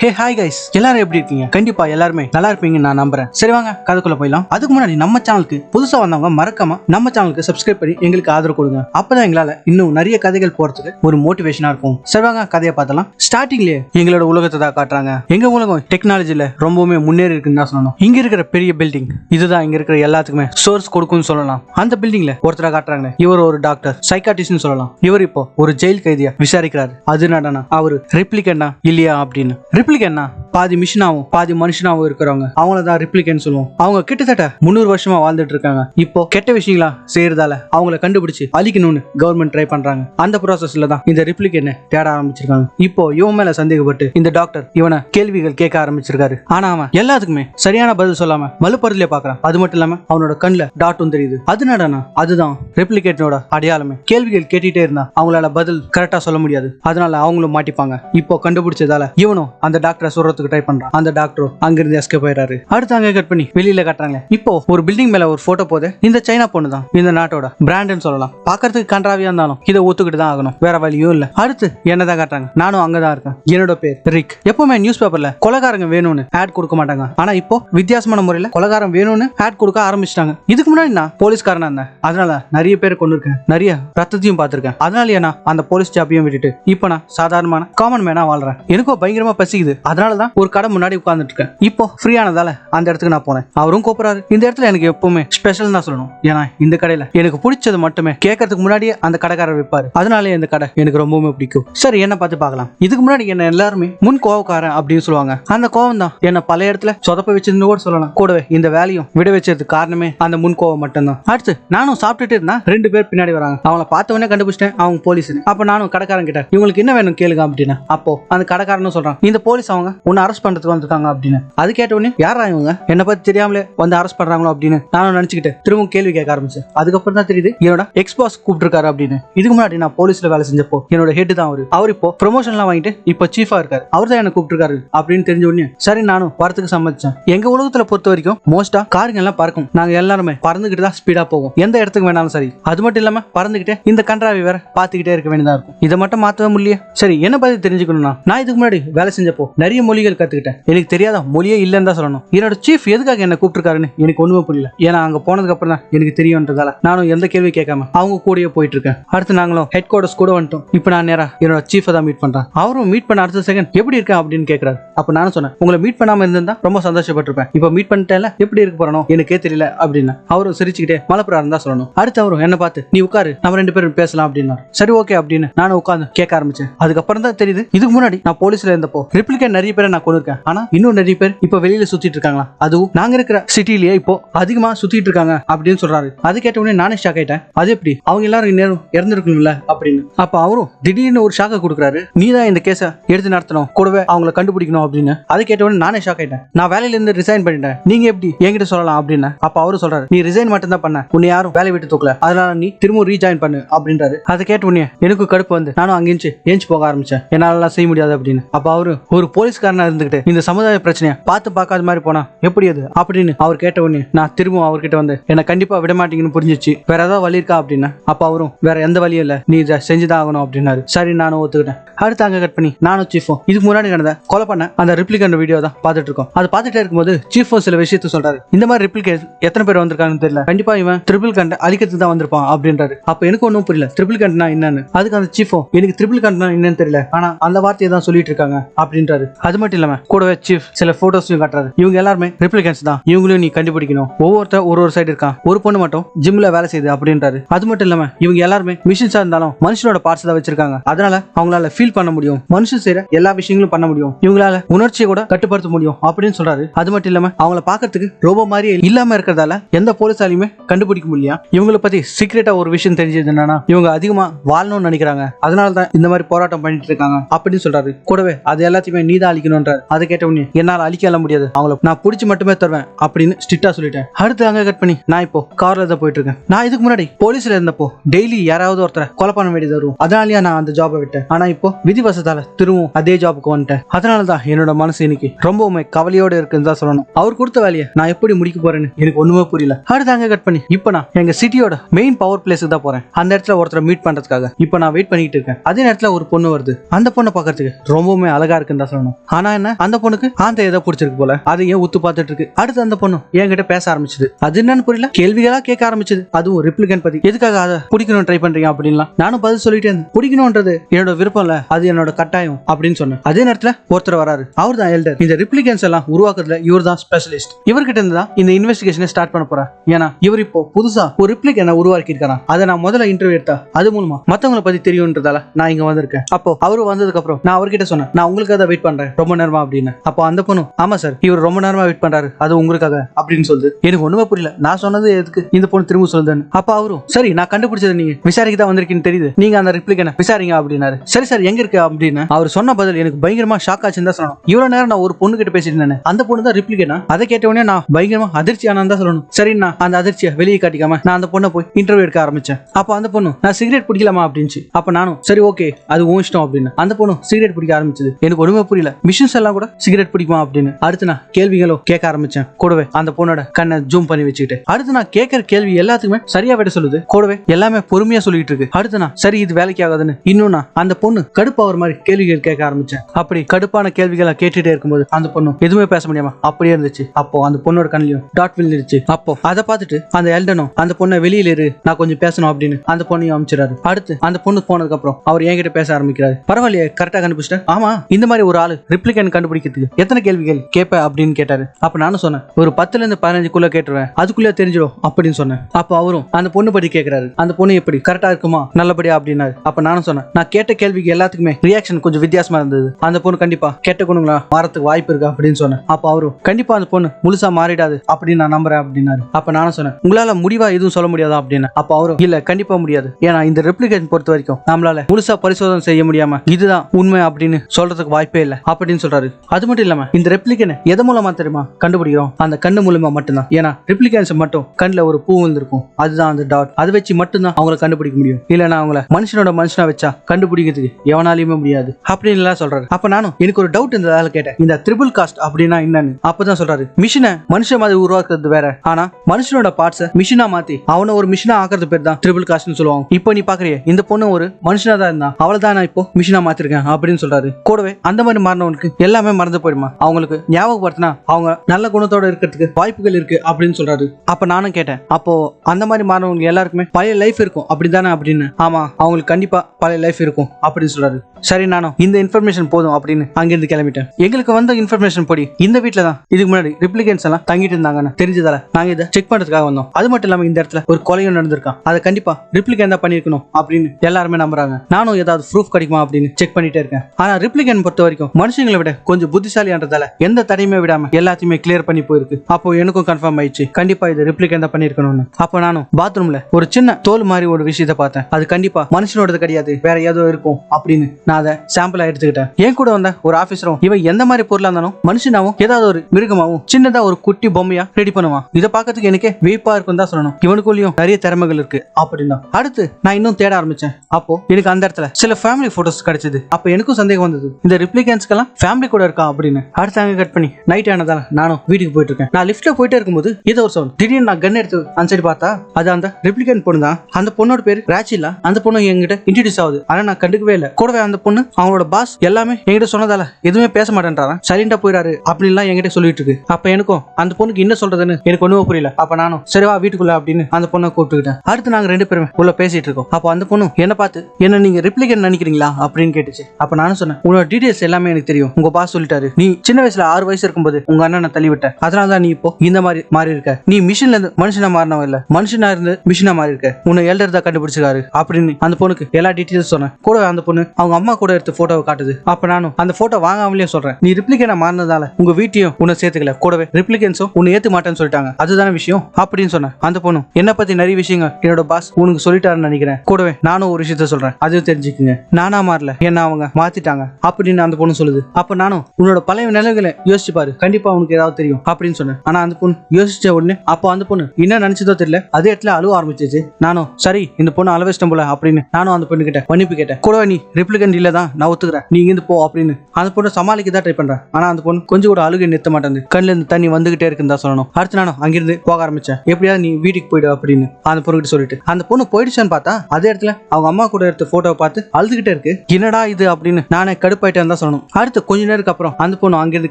Hey hi guys எல்லாரும் எப்படி இருக்கீங்க? கண்டிப்பா எல்லாருமே நல்லா இருப்பீங்கன்னு நான் நம்புறேன். சரி வாங்க கதைக்குள்ள போயிடலாம். அதுக்கு முன்னாடி நம்ம சேனலுக்கு புதுசா வந்தவங்க மறக்காம நம்ம சேனலுக்கு சப்ஸ்கிரைப் பண்ணி எங்களுக்கு ஆதரவு கொடுங்க. அப்பதான் எங்களால இன்னும் நிறைய கதைகள் போறதுக்கு ஒரு மோட்டிவேஷனா இருக்கும். சரி வாங்க கதையை பார்த்தலாம் ஸ்டார்டிங்லயே எங்களோட உலகத்தை தான் காட்டுறாங்க. எங்க உலகம் டெக்னாலஜில ரொம்பவுமே முன்னேறி இருக்குன்னு தான் சொல்லணும். இங்க இருக்கிற பெரிய பில்டிங் இதுதான் இங்க இருக்கிற எல்லாத்துக்குமே சோர்ஸ் கொடுக்கும்னு சொல்லலாம். அந்த பில்டிங்ல ஒருத்தரை காட்டுறாங்க இவர் ஒரு டாக்டர் சைக்காட்டிஸ்ட்னு சொல்லலாம். இவர் இப்போ ஒரு ஜெயில் கைதியா விசாரிக்கிறாரு. அது என்னடா அவரு ரிப்ளிகண்டா இல்லையா அப்படின்னு. ரிப்ளிகன்னா பாதி மிஷினாவும் பாதி மனுஷனாவும் இருக்கிறவங்க. அவங்கள தான் ரிப்ளிகன் சொல்லுவோம். அவங்க கிட்டத்தட்ட முந்நூறு வருஷமா வாழ்ந்துட்டு இருக்காங்க. இப்போ கெட்ட விஷயங்களா செய்யறதால அவங்கள கண்டுபிடிச்சு அழிக்கணும்னு கவர்மெண்ட் ட்ரை பண்றாங்க. அந்த ப்ராசஸ்ல தான் இந்த ரிப்ளிகனை தேட ஆரம்பிச்சிருக்காங்க. இப்போ இவன் மேல சந்தேகப்பட்டு இந்த டாக்டர் இவனை கேள்விகள் கேட்க ஆரம்பிச்சிருக்காரு. ஆனா அவன் எல்லாத்துக்குமே சரியான பதில் சொல்லாம மலுப்பறதுல பாக்குறான் அது மட்டும் இல்லாம அவனோட கண்ணுல டாட்டும் தெரியுது. அது நடனா அதுதான் ரெப்ளிகேட்டனோட அடையாளமே. கேள்விகள் கேட்டுட்டே இருந்தா அவங்களால பதில் கரெக்டா சொல்ல முடியாது. அதனால அவங்களும் மாட்டிப்பாங்க. இப்போ கண்டுபிடிச்சதால இவனும் அந்த டாக்டரை போறதுக்கு ட்ரை பண்றான் அந்த டாக்டரும் அங்கிருந்து எஸ்கேப் போயிடாரு அடுத்து அங்கே கட் பண்ணி வெளியில காட்டுறாங்க இப்போ ஒரு பில்டிங் மேல ஒரு போட்டோ போது இந்த சைனா பொண்ணு தான். இந்த நாட்டோட பிராண்ட்னு சொல்லலாம். பாக்குறதுக்கு கன்றாவியா இருந்தாலும் இதை ஒத்துக்கிட்டு தான் ஆகணும். வேற வழியும் இல்ல. அடுத்து என்னதான் காட்டுறாங்க? நானும் அங்கதான் இருக்கேன். என்னோட பேர் ரிக் எப்பவுமே நியூஸ் பேப்பர்ல கொலகாரங்க வேணும்னு ஆட் கொடுக்க மாட்டாங்க. ஆனா இப்போ வித்தியாசமான முறையில கொலகாரம் வேணும்னு ஆட் கொடுக்க ஆரம்பிச்சிட்டாங்க. இதுக்கு முன்னாடி நான் போலீஸ்காரனா இருந்தேன். அதனால நிறைய பேர் கொண்டு இருக்கேன். நிறைய ரத்தத்தையும் பார்த்திருக்கேன். அதனாலயே நான் அந்த போலீஸ் ஜாப்பையும் விட்டுட்டு இப்போ நான் சாதாரணமான காமன் மேனா வாழ்றேன். எனக்கும் பயங்கரமா பசிக்குது. அதனால தான் ஒரு கடை முன்னாடி உட்கார்ந்துட்டு இருக்கேன் இப்போ ஃப்ரீ ஆனதால அந்த இடத்துக்கு நான் போனேன் அவரும் கூப்பிடுறாரு. இந்த இடத்துல எனக்கு எப்பவுமே ஸ்பெஷல் தான் சொல்லணும். ஏன்னா இந்த கடையில எனக்கு பிடிச்சது மட்டுமே கேட்கறதுக்கு முன்னாடியே அந்த கடைக்காரர் விற்பாரு அதனாலே இந்த கடை எனக்கு ரொம்பவுமே பிடிக்கும். சரி என்ன பார்த்து பார்க்கலாம். இதுக்கு முன்னாடி என்ன எல்லாருமே முன் கோவக்காரன் அப்படின்னு சொல்லுவாங்க. அந்த கோவம் தான் என்ன பல இடத்துல சொதப்ப வச்சிருந்து கூட சொல்லலாம். கூடவே இந்த வேலையும் விட வச்சதுக்கு காரணமே அந்த முன் கோவம் மட்டும்தான். அடுத்து நானும் சாப்பிட்டுட்டு இருந்தா ரெண்டு பேர் பின்னாடி வராங்க. அவங்கள பார்த்தவனே கண்டுபிடிச்சிட்டேன். அவங்க போலீஸ் அப்ப நானும் கடைக்காரன் கிட்ட இவங்களுக்கு என்ன வேணும் கேளுங்க அப்படின்னா அப்போ அந்த கடைக்காரனும் சொல்றான் இந்த போலீஸ் அவங்க உன்னை அரெஸ்ட் பண்றதுக்கு வந்திருக்காங்க அப்படின்னு. அது கேட்ட உடனே யாரா இவங்க? என்ன பத்தி தெரியாமலே வந்து அரெஸ்ட் பண்றாங்களோ அப்படின்னு நானும் நினைச்சுக்கிட்டு திரும்பவும் கேள்வி கேட்க ஆரம்பிச்சேன். அதுக்கப்புறம் தான் தெரியுது என்னோட எக்ஸ்பாஸ் கூப்பிட்டுருக்காரு அப்படின்னு. இதுக்கு முன்னாடி நான் போலீஸ்ல வேலை செஞ்சப்போ என்னோட ஹெட் தான் அவரு. அவர் இப்போ ப்ரொமோஷன்லாம் வாங்கிட்டு இப்போ சீஃபா இருக்காரு. அவர் தான் என்ன கூப்பிட்டுருக்காரு அப்படின்னு தெரிஞ்ச உடனே சரி நானும் வரத்துக்கு சம்மதிச்சேன். எங்க உலகத்துல பொறுத்த வரைக்கும் மோஸ்டா காருங்க எல்லாம் பறக்கும். நாங்க எல்லாருமே பறந்துகிட்டு தான் ஸ்பீடா போவோம். எந்த இடத்துக்கு வேணாலும் சரி. அது மட்டும் இல்லாம பறந்துகிட்டே இந்த கன்றாவி வேற பாத்துக்கிட்டே இருக்க வேண்டியதா இருக்கும். இதை மட்டும் மாத்தவே முடியல சரி என்ன பத்தி தெரிஞ்சுக்கணும்னா நான் இதுக்கு முன்னாடி வேலை செஞ்சப்போ நிறைய மொழிகள் கத்துக்கிட்டேன். எனக்கு தெரியாத? மொழியே இல்லைன்னு தான் சொல்லணும். என்னோட சீஃப் எதுக்காக என்ன கூப்பிட்டுருக்காருன்னு எனக்கு ஒண்ணுமே புரியல. ஏன்னா அங்க போனதுக்கு அப்புறம் தான் எனக்கு தெரியும்ன்றதால நானும் எந்த கேள்வி கேட்காம அவங்க கூடயே போயிட்டு இருக்கேன் அடுத்து நாங்களும் ஹெட் குவார்டர்ஸ் கூட வந்துட்டோம். இப்போ நான் நேரா என்னோட சீஃபை தான் மீட் பண்றேன். அவரும் மீட் பண்ண அடுத்த செகண்ட் எப்படி இருக்கேன் அப்படின்னு கேட்கறாரு. அப்ப நானும் சொன்னேன் உங்களை மீட் பண்ணாம இருந்திருந்தா ரொம்ப சந்தோஷப்பட்டிருப்பேன். இப்போ மீட் பண்ணிட்டேன்ல எப்படி இருக்க போறனோ எனக்கே தெரியல அப்படின்னு. அவரும் சிரிச்சுக்கிட்டே மலப்புறாரு தான் சொல்லணும். அடுத்து அவரும் என்ன பார்த்து நீ உட்காரு நம்ம ரெண்டு பேரும் பேசலாம் அப்படின்னா சரி ஓகே அப்படின்னு நானும் உட்காந்து கேட்க ஆரம்பிச்சேன். அதுக்கப்புறம் தான் தெரியுது இதுக்கு முன்னாடி நான் போலீஸ்ல இருந்தப்போ ரிப்ளிகேட் நிறைய பேரை நான் கொண்டிருக்கேன். ஆனா இன்னும் நிறைய பேர் இப்போ வெளியில சுத்திட்டு இருக்காங்களா? அதுவும் நாங்க இருக்கிற சிட்டிலேயே இப்போ அதிகமா சுத்திட்டு இருக்காங்க அப்படின்னு சொல்றாரு. அது கேட்ட உடனே நானே ஷாக் ஆயிட்டேன். அது எப்படி? அவங்க எல்லாரும் நேரம் இறந்துருக்கணும்ல அப்படின்னு. அப்ப அவரும் திடீர்னு ஒரு ஷாக்கை கொடுக்குறாரு. நீ தான் இந்த கேஸை எடுத்து நடத்தணும். கூடவே அவங்கள கண்டுபிடிக்கணும் அப்படின்னு. அது கேட்ட உடனே நானே ஷாக் ஆயிட்டேன். நான் வேலையில இருந்து ரிசைன் பண்ணிட்டேன். நீங்க எப்படி? என்கிட்ட சொல்லலாம் அப்படின்னு. அப்ப அவரும் சொல்றாரு நீ ரிசைன் மட்டும் தான் பண்ண. உன்னை யாரும் வேலை விட்டு தூக்கல. அதனால நீ திரும்ப ரீஜாயின் பண்ணு அப்படின்றாரு. அதை கேட்ட உடனே எனக்கு கடுப்பு வந்து. நானும் அங்கிருந்து ஏஞ்சி போக ஆரம்பிச்சேன். என்னால செய்ய முடியாது அப்படின்னு. அப்ப அவரு ஒரு போலீஸ்காரனா இருந்துகிட்டு இந்த சமுதாய பிரச்சனையை பார்த்து பார்க்காத மாதிரி போனா எப்படி அது? அப்படின்னு அவர் கேட்ட உடனே நான் திரும்பவும் அவர்கிட்ட வந்து என்ன கண்டிப்பா விட மாட்டீங்கன்னு புரிஞ்சிச்சு. வேற ஏதாவது வழி இருக்கா? அப்படின்னா. அப்ப அவரும் வேற எந்த வழியும் இல்ல. நீ இதை செஞ்சுதான் ஆகணும் அப்படின்னாரு. சரி நானும் ஒத்துக்கிட்டேன். அடுத்து அங்க கட் பண்ணி நானும் சீஃபும் இதுக்கு முன்னாடி நடந்த கொலை பண்ண அந்த ரிப்ளிகன் வீடியோ தான் பார்த்துட்டு இருக்கோம். அது பார்த்துட்டே இருக்கும்போது சீஃபும் சில விஷயத்த சொல்றாரு. இந்த மாதிரி ரிப்ளிகேட் எத்தனை பேர் வந்திருக்காங்கன்னு தெரியல. கண்டிப்பா இவன் ட்ரிபிள் கண்ட் அழிக்கிறதுக்கு தான் வந்திருப்பான் அப்படின்றாரு. அப்ப எனக்கு ஒன்றும் புரியல. ட்ரிபிள் கண்ட்னா என்னன்னு. அதுக்கு அந்த சீஃபும் எனக்கு ட்ரிபிள் கண்ட்னா என்னன்னு தெரியல. ஆனா அந்த வார்த்தையை தான் சொல்லிட்டு இருக்காங்க. அப்படின்றாரு. அது மட்டும் இல்லாம கூடவே சீஃப் சில போட்டோஸையும் காட்டுறாரு. இவங்க எல்லாருமே ரிப்ளிகன்ஸ் தான். இவங்களையும் நீ கண்டுபிடிக்கணும். ஒவ்வொருத்தர் ஒரு ஒரு சைடு இருக்கான். ஒரு பொண்ணு மட்டும் ஜிம்ல வேலை செய்யுது அப்படின்றாரு. அது மட்டும் இல்லாம இவங்க எல்லாருமே மிஷின்ஸா இருந்தாலும் மனுஷனோட பார்ட்ஸ் தான் வச்சிருக்காங்க. அதனால அவங்களால ஃபீல் பண்ண முடியும். மனுஷன் செய்யற எல்லா விஷயங்களும் பண்ண முடியும். இவங்களால உணர்ச்சியை கூட கட்டுப்படுத்த முடியும் அப்படின்னு சொல்றாரு. அது மட்டும் இல்லாம அவங்கள பாக்குறதுக்கு ரோபோ மாதிரியே இல்லாம இருக்கிறதால எந்த போலீஸாலையுமே கண்டுபிடிக்க முடியல இவங்கள பத்தி சீக்கிரட்டா ஒரு விஷயம் தெரிஞ்சது என்னன்னா இவங்க அதிகமா வாழணும்னு நினைக்கிறாங்க. அதனால தான் இந்த மாதிரி போராட்டம் பண்ணிட்டு இருக்காங்க அப்படின்னு சொல்றாரு. கூடவே அது எல்லாத்தையுமே நீதான் அழிக்கணும் பண்றாரு. அதை கேட்ட உடனே என்னால அழிக்க முடியாது. அவங்கள நான் பிடிச்சி மட்டுமே தருவேன் அப்படின்னு ஸ்ட்ரிக்டா சொல்லிட்டேன். அடுத்து அங்க கட் பண்ணி நான் இப்போ கார்ல தான் போயிட்டு இருக்கேன். நான் இதுக்கு முன்னாடி போலீஸ்ல இருந்தப்போ டெய்லி யாராவது ஒருத்தரை கொலை பண்ண வேண்டியது வரும். அதனாலயா நான் அந்த ஜாபை விட்டேன். ஆனா இப்போ விதிவசத்தால திரும்பவும் அதே ஜாபுக்கு வந்துட்டேன். அதனால தான் என்னோட மனசு இன்னைக்கு ரொம்பவுமே கவலையோட இருக்குன்னு தான் சொல்லணும். அவர் கொடுத்த வேலையை நான் எப்படி முடிக்க போறேன்னு எனக்கு ஒண்ணுமே புரியல. அடுத்து அங்க கட் பண்ணி இப்போ நான் எங்க சிட்டியோட மெயின் பவர் பிளேஸுக்கு தான் போறேன். அந்த இடத்துல ஒருத்தரை மீட் பண்றதுக்காக. இப்போ நான் வெயிட் பண்ணிட்டு இருக்கேன். அதே நேரத்துல ஒரு பொண்ணு வருது. அந்த பொண்ணை பார்க்கறதுக்கு ரொம்பவுமே அழகா இருக்குன்னு தான் சொல்லணும். ஆனா என்ன? அந்த பொண்ணுக்கு? ஆந்த ஏதோ பிடிச்சிருக்கு போல. அதையே உத்து பார்த்துட்டு இருக்கு அடுத்து அந்த பொண்ணு என்கிட்ட பேச ஆரம்பிச்சது. அது என்னன்னு புரியல. கேள்விகளா கேட்க ஆரம்பிச்சது. அதுவும் ரிப்ளிகன் பத்தி. எதுக்காக அதை பிடிக்கணும் ட்ரை பண்றீங்க அப்படின்லாம்? நானும் பதில் சொல்லிட்டே இருந்தேன். பிடிக்கணும்ன்றது என்னோட விருப்பம் இல்ல. அது என்னோட கட்டாயம் அப்படின்னு சொன்னேன். அதே நேரத்துல ஒருத்தர் வராரு. அவர் தான் எல்டர் இந்த ரிப்ளிகன்ஸ் எல்லாம் உருவாக்குறதுல இவர் தான் ஸ்பெஷலிஸ்ட் இவர்கிட்ட இருந்து தான் இந்த இன்வெஸ்டிகேஷனை ஸ்டார்ட் பண்ண போறேன். ஏன்னா இவர் இப்போ புதுசா ஒரு ரிப்ளிகனை உருவாக்கி இருக்காராம் அதை நான் முதல்ல இன்டர்வியூ எடுத்தா அது மூலமா மத்தவங்களை பத்தி தெரியும்ன்றதால நான் இங்க வந்திருக்கேன். அப்போ அவர் வந்ததுக்கு அப்புறம் நான் அவர்கிட்ட சொன்னேன். நான் உங்களுக்கு அதை வெயிட் பண்றேன். ரொம்ப நேரமா அப்படின்னு. அப்போ அந்த பொண்ணு ஆமா சார் இவர் ரொம்ப நேரமா வெயிட் பண்றாரு. அது உங்களுக்காக அப்படின்னு சொல்லுது. எனக்கு ஒண்ணுமே புரியல. நான் சொன்னது எதுக்கு? இந்த பொண்ணு திரும்ப சொல்லுதுன்னு. அப்ப அவரும் சரி நான் கண்டுபிடிச்சது நீங்க. விசாரிக்க தான் வந்திருக்கீங்கன்னு தெரியுது. நீங்க அந்த ரிப்ளிகனை விசாரிங்க அப்படின்னாரு. சரி சார் எங்க இருக்கு? அப்படின்னு. அவர் சொன்ன பதில் எனக்கு பயங்கரமா ஷாக் ஆச்சுன்னு தான் சொல்லணும். இவ்வளவு நேரம் நான் ஒரு பொண்ணு கிட்ட பேசிட்டு இருந்தேன் அந்த பொண்ணு தான் ரிப்ளிகனா அதை கேட்ட உடனே நான் பயங்கரமா அதிர்ச்சி ஆனா தான் சொல்லணும். சரி நான் அந்த அதிர்ச்சியை வெளியே காட்டிக்காம நான் அந்த பொண்ணை போய் இன்டர்வியூ எடுக்க ஆரம்பிச்சேன். அப்போ அந்த பொண்ணு நான் சிகரெட் பிடிக்கலாமா? அப்படின்ச்சு அப்ப நானும் சரி ஓகே அது உன் இஷ்டம் அப்படின்னு. அந்த பொண்ணு சிகரெட் பிடிக்க ஆரம்பிச்சது. எனக்கு ஒண்ணுமே புரியல. மிஷின் மிஷின்ஸ் எல்லாம் கூட சிகரெட் பிடிக்குமா அப்படின்னு. அடுத்து நான் கேள்விகளும் கேட்க ஆரம்பிச்சேன். கூடவே அந்த பொண்ணோட கண்ணை ஜூம் பண்ணி வச்சுக்கிட்டு. அடுத்து நான் கேட்கற கேள்வி எல்லாத்துக்குமே சரியா விட சொல்லுது. கூடவே எல்லாமே பொறுமையா சொல்லிட்டு இருக்கு. அடுத்து நான் சரி இது வேலைக்கு ஆகாதுன்னு இன்னும் நான் அந்த பொண்ணு கடுப்பாகிற மாதிரி கேள்விகள் கேட்க ஆரம்பிச்சேன். அப்படி கடுப்பான கேள்விகளை கேட்டுட்டே இருக்கும்போது அந்த பொண்ணு எதுவுமே பேச முடியாம அப்படியே இருந்துச்சு. அப்போ அந்த பொண்ணோட கண்ணிலையும் டாட் விழுந்துருச்சு அப்போ அதை பார்த்துட்டு அந்த எல்டனும் அந்த பொண்ணை வெளியில இரு நான் கொஞ்சம் பேசணும் அப்படின்னு அந்த பொண்ணையும் அமைச்சிடாரு அடுத்து அந்த பொண்ணு போனதுக்கு அப்புறம் அவர் என்கிட்ட பேச ஆரம்பிக்கிறாரு. பரவாயில்லையே கரெக்டா கண்டுபிடிச்சிட்டேன். ஆமா இந்த மாதிரி ஒரு ஆளு ரிப்ளிகன் கண்டுபிடிக்கிறதுக்கு? எத்தனை கேள்விகள் கேட்ப அப்படின்னு கேட்டாரு. அப்ப நானும் சொன்னேன் ஒரு பத்துல இருந்து பதினஞ்சுக்குள்ள கேட்டுருவேன். அதுக்குள்ள தெரிஞ்சிடும் அப்படின்னு சொன்னேன். அப்ப அவரும் அந்த பொண்ணு பத்தி கேட்கிறாரு அந்த பொண்ணு எப்படி? கரெக்டா இருக்குமா? நல்லபடியா? அப்படின்னாரு. அப்ப நானும் சொன்னேன் நான் கேட்ட கேள்விக்கு எல்லாத்துக்குமே ரியாக்ஷன் கொஞ்சம் வித்தியாசமா இருந்தது. அந்த பொண்ணு கண்டிப்பா கெட்ட குணங்களா மாறத்துக்கு வாய்ப்பு இருக்கு? அப்படின்னு சொன்னேன். அப்ப அவரும் கண்டிப்பா அந்த பொண்ணு முழுசா மாறிடாது அப்படின்னு நான் நம்புறேன் அப்படின்னாரு. அப்ப நானும் சொன்னேன் உங்களால முடிவா எதுவும் சொல்ல முடியாதா? அப்படின்னு. அப்ப அவரும் இல்ல கண்டிப்பா முடியாது. ஏன்னா இந்த ரெப்ளிகேஷன் பொறுத்த வரைக்கும் நம்மளால முழுசா பரிசோதனை செய்ய முடியாம இதுதான் உண்மை அப்படின்னு சொல்றதுக்கு வாய்ப்பே இல்லை அப்படின்னு சொல்றாரு அது மட்டும் இல்லாம இந்த ரெப்ளிகனை எது மூலமா தெரியுமா? கண்டுபிடிக்கிறோம். அந்த கண்ணு மூலமா மட்டும்தான். ஏன்னா ரெப்ளிகன்ஸ் மட்டும் கண்ணுல ஒரு பூ வந்திருக்கும். அதுதான் அந்த டாட் அதை வச்சு மட்டும்தான் அவங்கள கண்டுபிடிக்க முடியும். இல்லைன்னா அவங்கள மனுஷனோட மனுஷனா வச்சா கண்டுபிடிக்கிறதுக்கு எவனாலையுமே முடியாது. அப்படின்னு எல்லாம் சொல்றாரு. அப்ப நானும் எனக்கு ஒரு டவுட் இருந்ததால கேட்டேன். இந்த த்ரிபிள் காஸ்ட் அப்படின்னா என்னன்னு. அப்பதான் சொல்றாரு. மிஷினை மனுஷ மாதிரி உருவாக்குறது வேற. ஆனா மனுஷனோட பார்ட்ஸை மிஷினா மாத்தி அவனை ஒரு மிஷினா ஆக்குறது பேர் தான் ட்ரிபிள் காஸ்ட்னு சொல்லுவாங்க. இப்போ நீ பாக்குறிய இந்த பொண்ணு ஒரு மனுஷனா தான் இருந்தா அவளை தான் நான் இப்போ மிஷினா மாத்திருக்கேன் அப்படின்னு சொல்றாரு. கூடவே அந்த மாதிரி மாறினவனுக்கு எல்லாமே மறந்து போயிடுமா? அவங்களுக்கு ஞாபகப்படுத்தினா அவங்க நல்ல குணத்தோட இருக்கிறதுக்கு வாய்ப்புகள் இருக்கு அப்படின்னு சொல்றாரு. அப்ப நானும் கேட்டேன். அப்போ அந்த மாதிரி மாறினவங்க எல்லாருக்குமே பழைய லைஃப் இருக்கும். அப்படிதானே அப்படின்னு. ஆமா அவங்களுக்கு கண்டிப்பா பழைய லைஃப் இருக்கும் அப்படின்னு சொல்றாரு. சரி நானும் இந்த இன்ஃபர்மேஷன் போதும் அப்படின்னு அங்கிருந்து கிளம்பிட்டேன். எங்களுக்கு வந்த இன்ஃபர்மேஷன் படி இந்த வீட்டில் தான் இதுக்கு முன்னாடி ரிப்ளிகன்ஸ் எல்லாம் தங்கிட்டு இருந்தாங்கன்னு தெரிஞ்சதால நாங்க இதை செக் பண்றதுக்காக வந்தோம். அது மட்டும் இல்லாம இந்த இடத்துல ஒரு கொலையும் நடந்திருக்கான். அதை கண்டிப்பா ரிப்ளிகன் தான் பண்ணிருக்கணும் அப்படின்னு எல்லாருமே நம்புறாங்க. நானும் ஏதாவது ப்ரூஃப் கிடைக்குமா அப்படின்னு செக் பண்ணிட்டே இருக்கேன். ஆனா ரிப்ளிகன் பொறுத்த வரைக்கும் மனுஷங்களை விட கொஞ்சம் புத்திசாலியான்றதால எந்த தடையுமே விடாம எல்லாத்தையுமே கிளியர் பண்ணி போயிருக்கு. அப்போ எனக்கும் கன்ஃபார்ம் ஆயிடுச்சு. கண்டிப்பா இது ரிப்ளிகன் தான் பண்ணிருக்கணும்னு அப்போ நானும் பாத்ரூம்ல ஒரு சின்ன தோல் மாதிரி ஒரு விஷயத்தை பார்த்தேன். அது கண்டிப்பா மனுஷனோடது கிடையாது. வேற ஏதோ இருக்கும் அப்படின்னு நான் அதை சாம்பிளா எடுத்துக்கிட்டேன். என் கூட வந்த ஒரு ஆபீசரும் இவன் எந்த மாதிரி பொருளா இருந்தாலும் மனுஷனாவும் ஏதாவது ஒரு மிருகமாவும் சின்னதா ஒரு குட்டி பொம்மையா ரெடி பண்ணுவான். இதை பாக்கிறதுக்கு எனக்கே வியப்பா இருக்கும் தான் சொல்லணும். இவனுக்குள்ளயும் நிறைய திறமைகள் இருக்கு அப்படின்னா. அடுத்து நான் இன்னும் தேட ஆரம்பிச்சேன். அப்போ எனக்கு அந்த இடத்துல சில ஃபேமிலி போட்டோஸ் கிடைச்சது. அப்போ எனக்கும் சந்தேகம் வந்தது. இந்த ரிப்ளிகன்ஸ்க்கெல்லாம் ஃபேமிலி கூட இருக்கா அப்படின்னு அடுத்து அங்க கட் பண்ணி நைட் ஆனதால நானும் வீட்டுக்கு போயிட்டு இருக்கேன் நான் லிஃப்ட்ல போயிட்டே இருக்கும்போது ஏதோ ஒரு சவுண்ட் திடீர்னு நான் கன் எடுத்து அந்த சைடு பார்த்தா அது அந்த ரெப்ளிகன் பொண்ணு தான். அந்த பொண்ணோட பேரு ராச்சிலா அந்த பொண்ணு என்கிட்ட இன்ட்ரடியூஸ் ஆகுது. ஆனா நான் கண்டுக்கவே இல்லை. கூடவே அந்த பொண்ணு அவங்களோட பாஸ் எல்லாமே என்கிட்ட சொன்னதால எதுவுமே பேச மாட்டேன்றான் சைலண்டா போயிடாரு அப்படின்லாம் என்கிட்ட சொல்லிட்டு இருக்கு அப்ப எனக்கும் அந்த பொண்ணுக்கு என்ன சொல்றதுன்னு எனக்கு ஒண்ணுமே புரியல. அப்ப நானும் சரி வா வீட்டுக்குள்ள அப்படின்னு அந்த பொண்ணை கூப்பிட்டுக்கிட்டேன். அடுத்து நாங்க ரெண்டு பேருமே உள்ள பேசிட்டு இருக்கோம். அப்போ அந்த பொண்ணு என்ன பார்த்து என்ன நீங்க ரிப்ளிகன் நினைக்கிறீங்களா? அப்படின்னு கேட்டுச்சு. அப்ப நானும் சொன்னேன் உங்களோட டீடைல்ஸ் எல்லாமே எனக்கு தெரியும். உங்க பாஸ் சொல்லிட்டாரு. நீ சின்ன வயசுல ஆறு வயசு இருக்கும்போது உங்க அண்ணனை தள்ளி விட்ட அதனால தான் நீ இப்போ இந்த மாதிரி மாறி இருக்க நீ மிஷின்ல இருந்து மனுஷனா மாறினவன் இல்ல. மனுஷனா இருந்து மிஷினா மாறி இருக்க உன்னை எல்டர் தான் கண்டுபிடிச்சிருக்காரு. அப்படின்னு அந்த பொண்ணுக்கு எல்லா டீட்டெயில்ஸ் சொன்னேன். கூட அந்த பொண்ணு அவங்க அம்மா கூட எடுத்த போட்டோவை காட்டுது. அப்ப நானும் அந்த போட்டோ வாங்காமலே சொல்றேன். நீ ரிப்ளிகேனா மாறினதால உங்க வீட்டையும் உன்னை சேர்த்துக்கல. கூடவே ரிப்ளிகன்ஸும் உன்னை ஏத்து மாட்டேன்னு சொல்லிட்டாங்க. அதுதான விஷயம்? அப்படின்னு சொன்னேன். அந்த பொண்ணு என்ன பத்தி நிறைய விஷயங்கள் என்னோட பாஸ் உனக்கு சொல்லிட்டாருன்னு நினைக்கிறேன். கூடவே நானும் ஒரு விஷயத்த சொல்றேன். அது தெரிஞ்சுக்குங்க. நானா மாறல. என்ன அவங்க மாத்திட்டாங்க. அப்படின்னு அந்த பொண்ணு சொல்லுது. அப்ப நானும் உன்னோட பழைய நிலைகளை யோசிச்சு பாரு. கண்டிப்பா உனக்கு ஏதாவது தெரியும் அப்படின்னு சொன்னேன். ஆனா அந்த பொண்ணு யோசிச்ச உடனே அப்போ அந்த பொண்ணு என்ன நினைச்சதோ தெரியல. அதே இடத்துல அழுவ ஆரம்பிச்சிச்சு. நானும் சரி இந்த பொண்ணு அளவச்சிட்டேன் போல அப்படின்னு நானும் அந்த பொண்ணு கிட்ட மன்னிப்பு கேட்டேன். கூட நீ ரிப்ளிகன் இல்ல தான் நான் ஒத்துக்கிறேன். நீ இங்கிருந்து போ அப்படின்னு அந்த பொண்ணு சமாளிக்க தான் ட்ரை பண்றேன். ஆனா அந்த பொண்ணு கொஞ்சம் கூட அழுகை நிறுத்த மாட்டேங்குது. கண்ணுல இருந்து தண்ணி வந்துகிட்டே இருக்குன்னு தான் சொல்லணும். அடுத்து நானும் அங்கிருந்து போக ஆரம்பிச்சேன். எப்படியாவது நீ வீட்டுக்கு போயிடு அப்படின்னு அந்த பொண்ணுகிட்ட சொல்லிட்டு. அந்த பொண்ணு போயிடுச்சான்னு பார்த்தா அதே இடத்துல அவங்க அம்மா கூட எடுத்த போட்டோவை பார்த்து அழுதுகிட்டே இருக்கு. என்னடா இது? அப்படின்னு நானே கடுப்பாயிட்டேன்னு தான் சொல்லணும். அடுத்து கொஞ்சம் கொஞ்ச நேரத்துக்கு அப்புறம் அந்த பொண்ணு அங்கிருந்து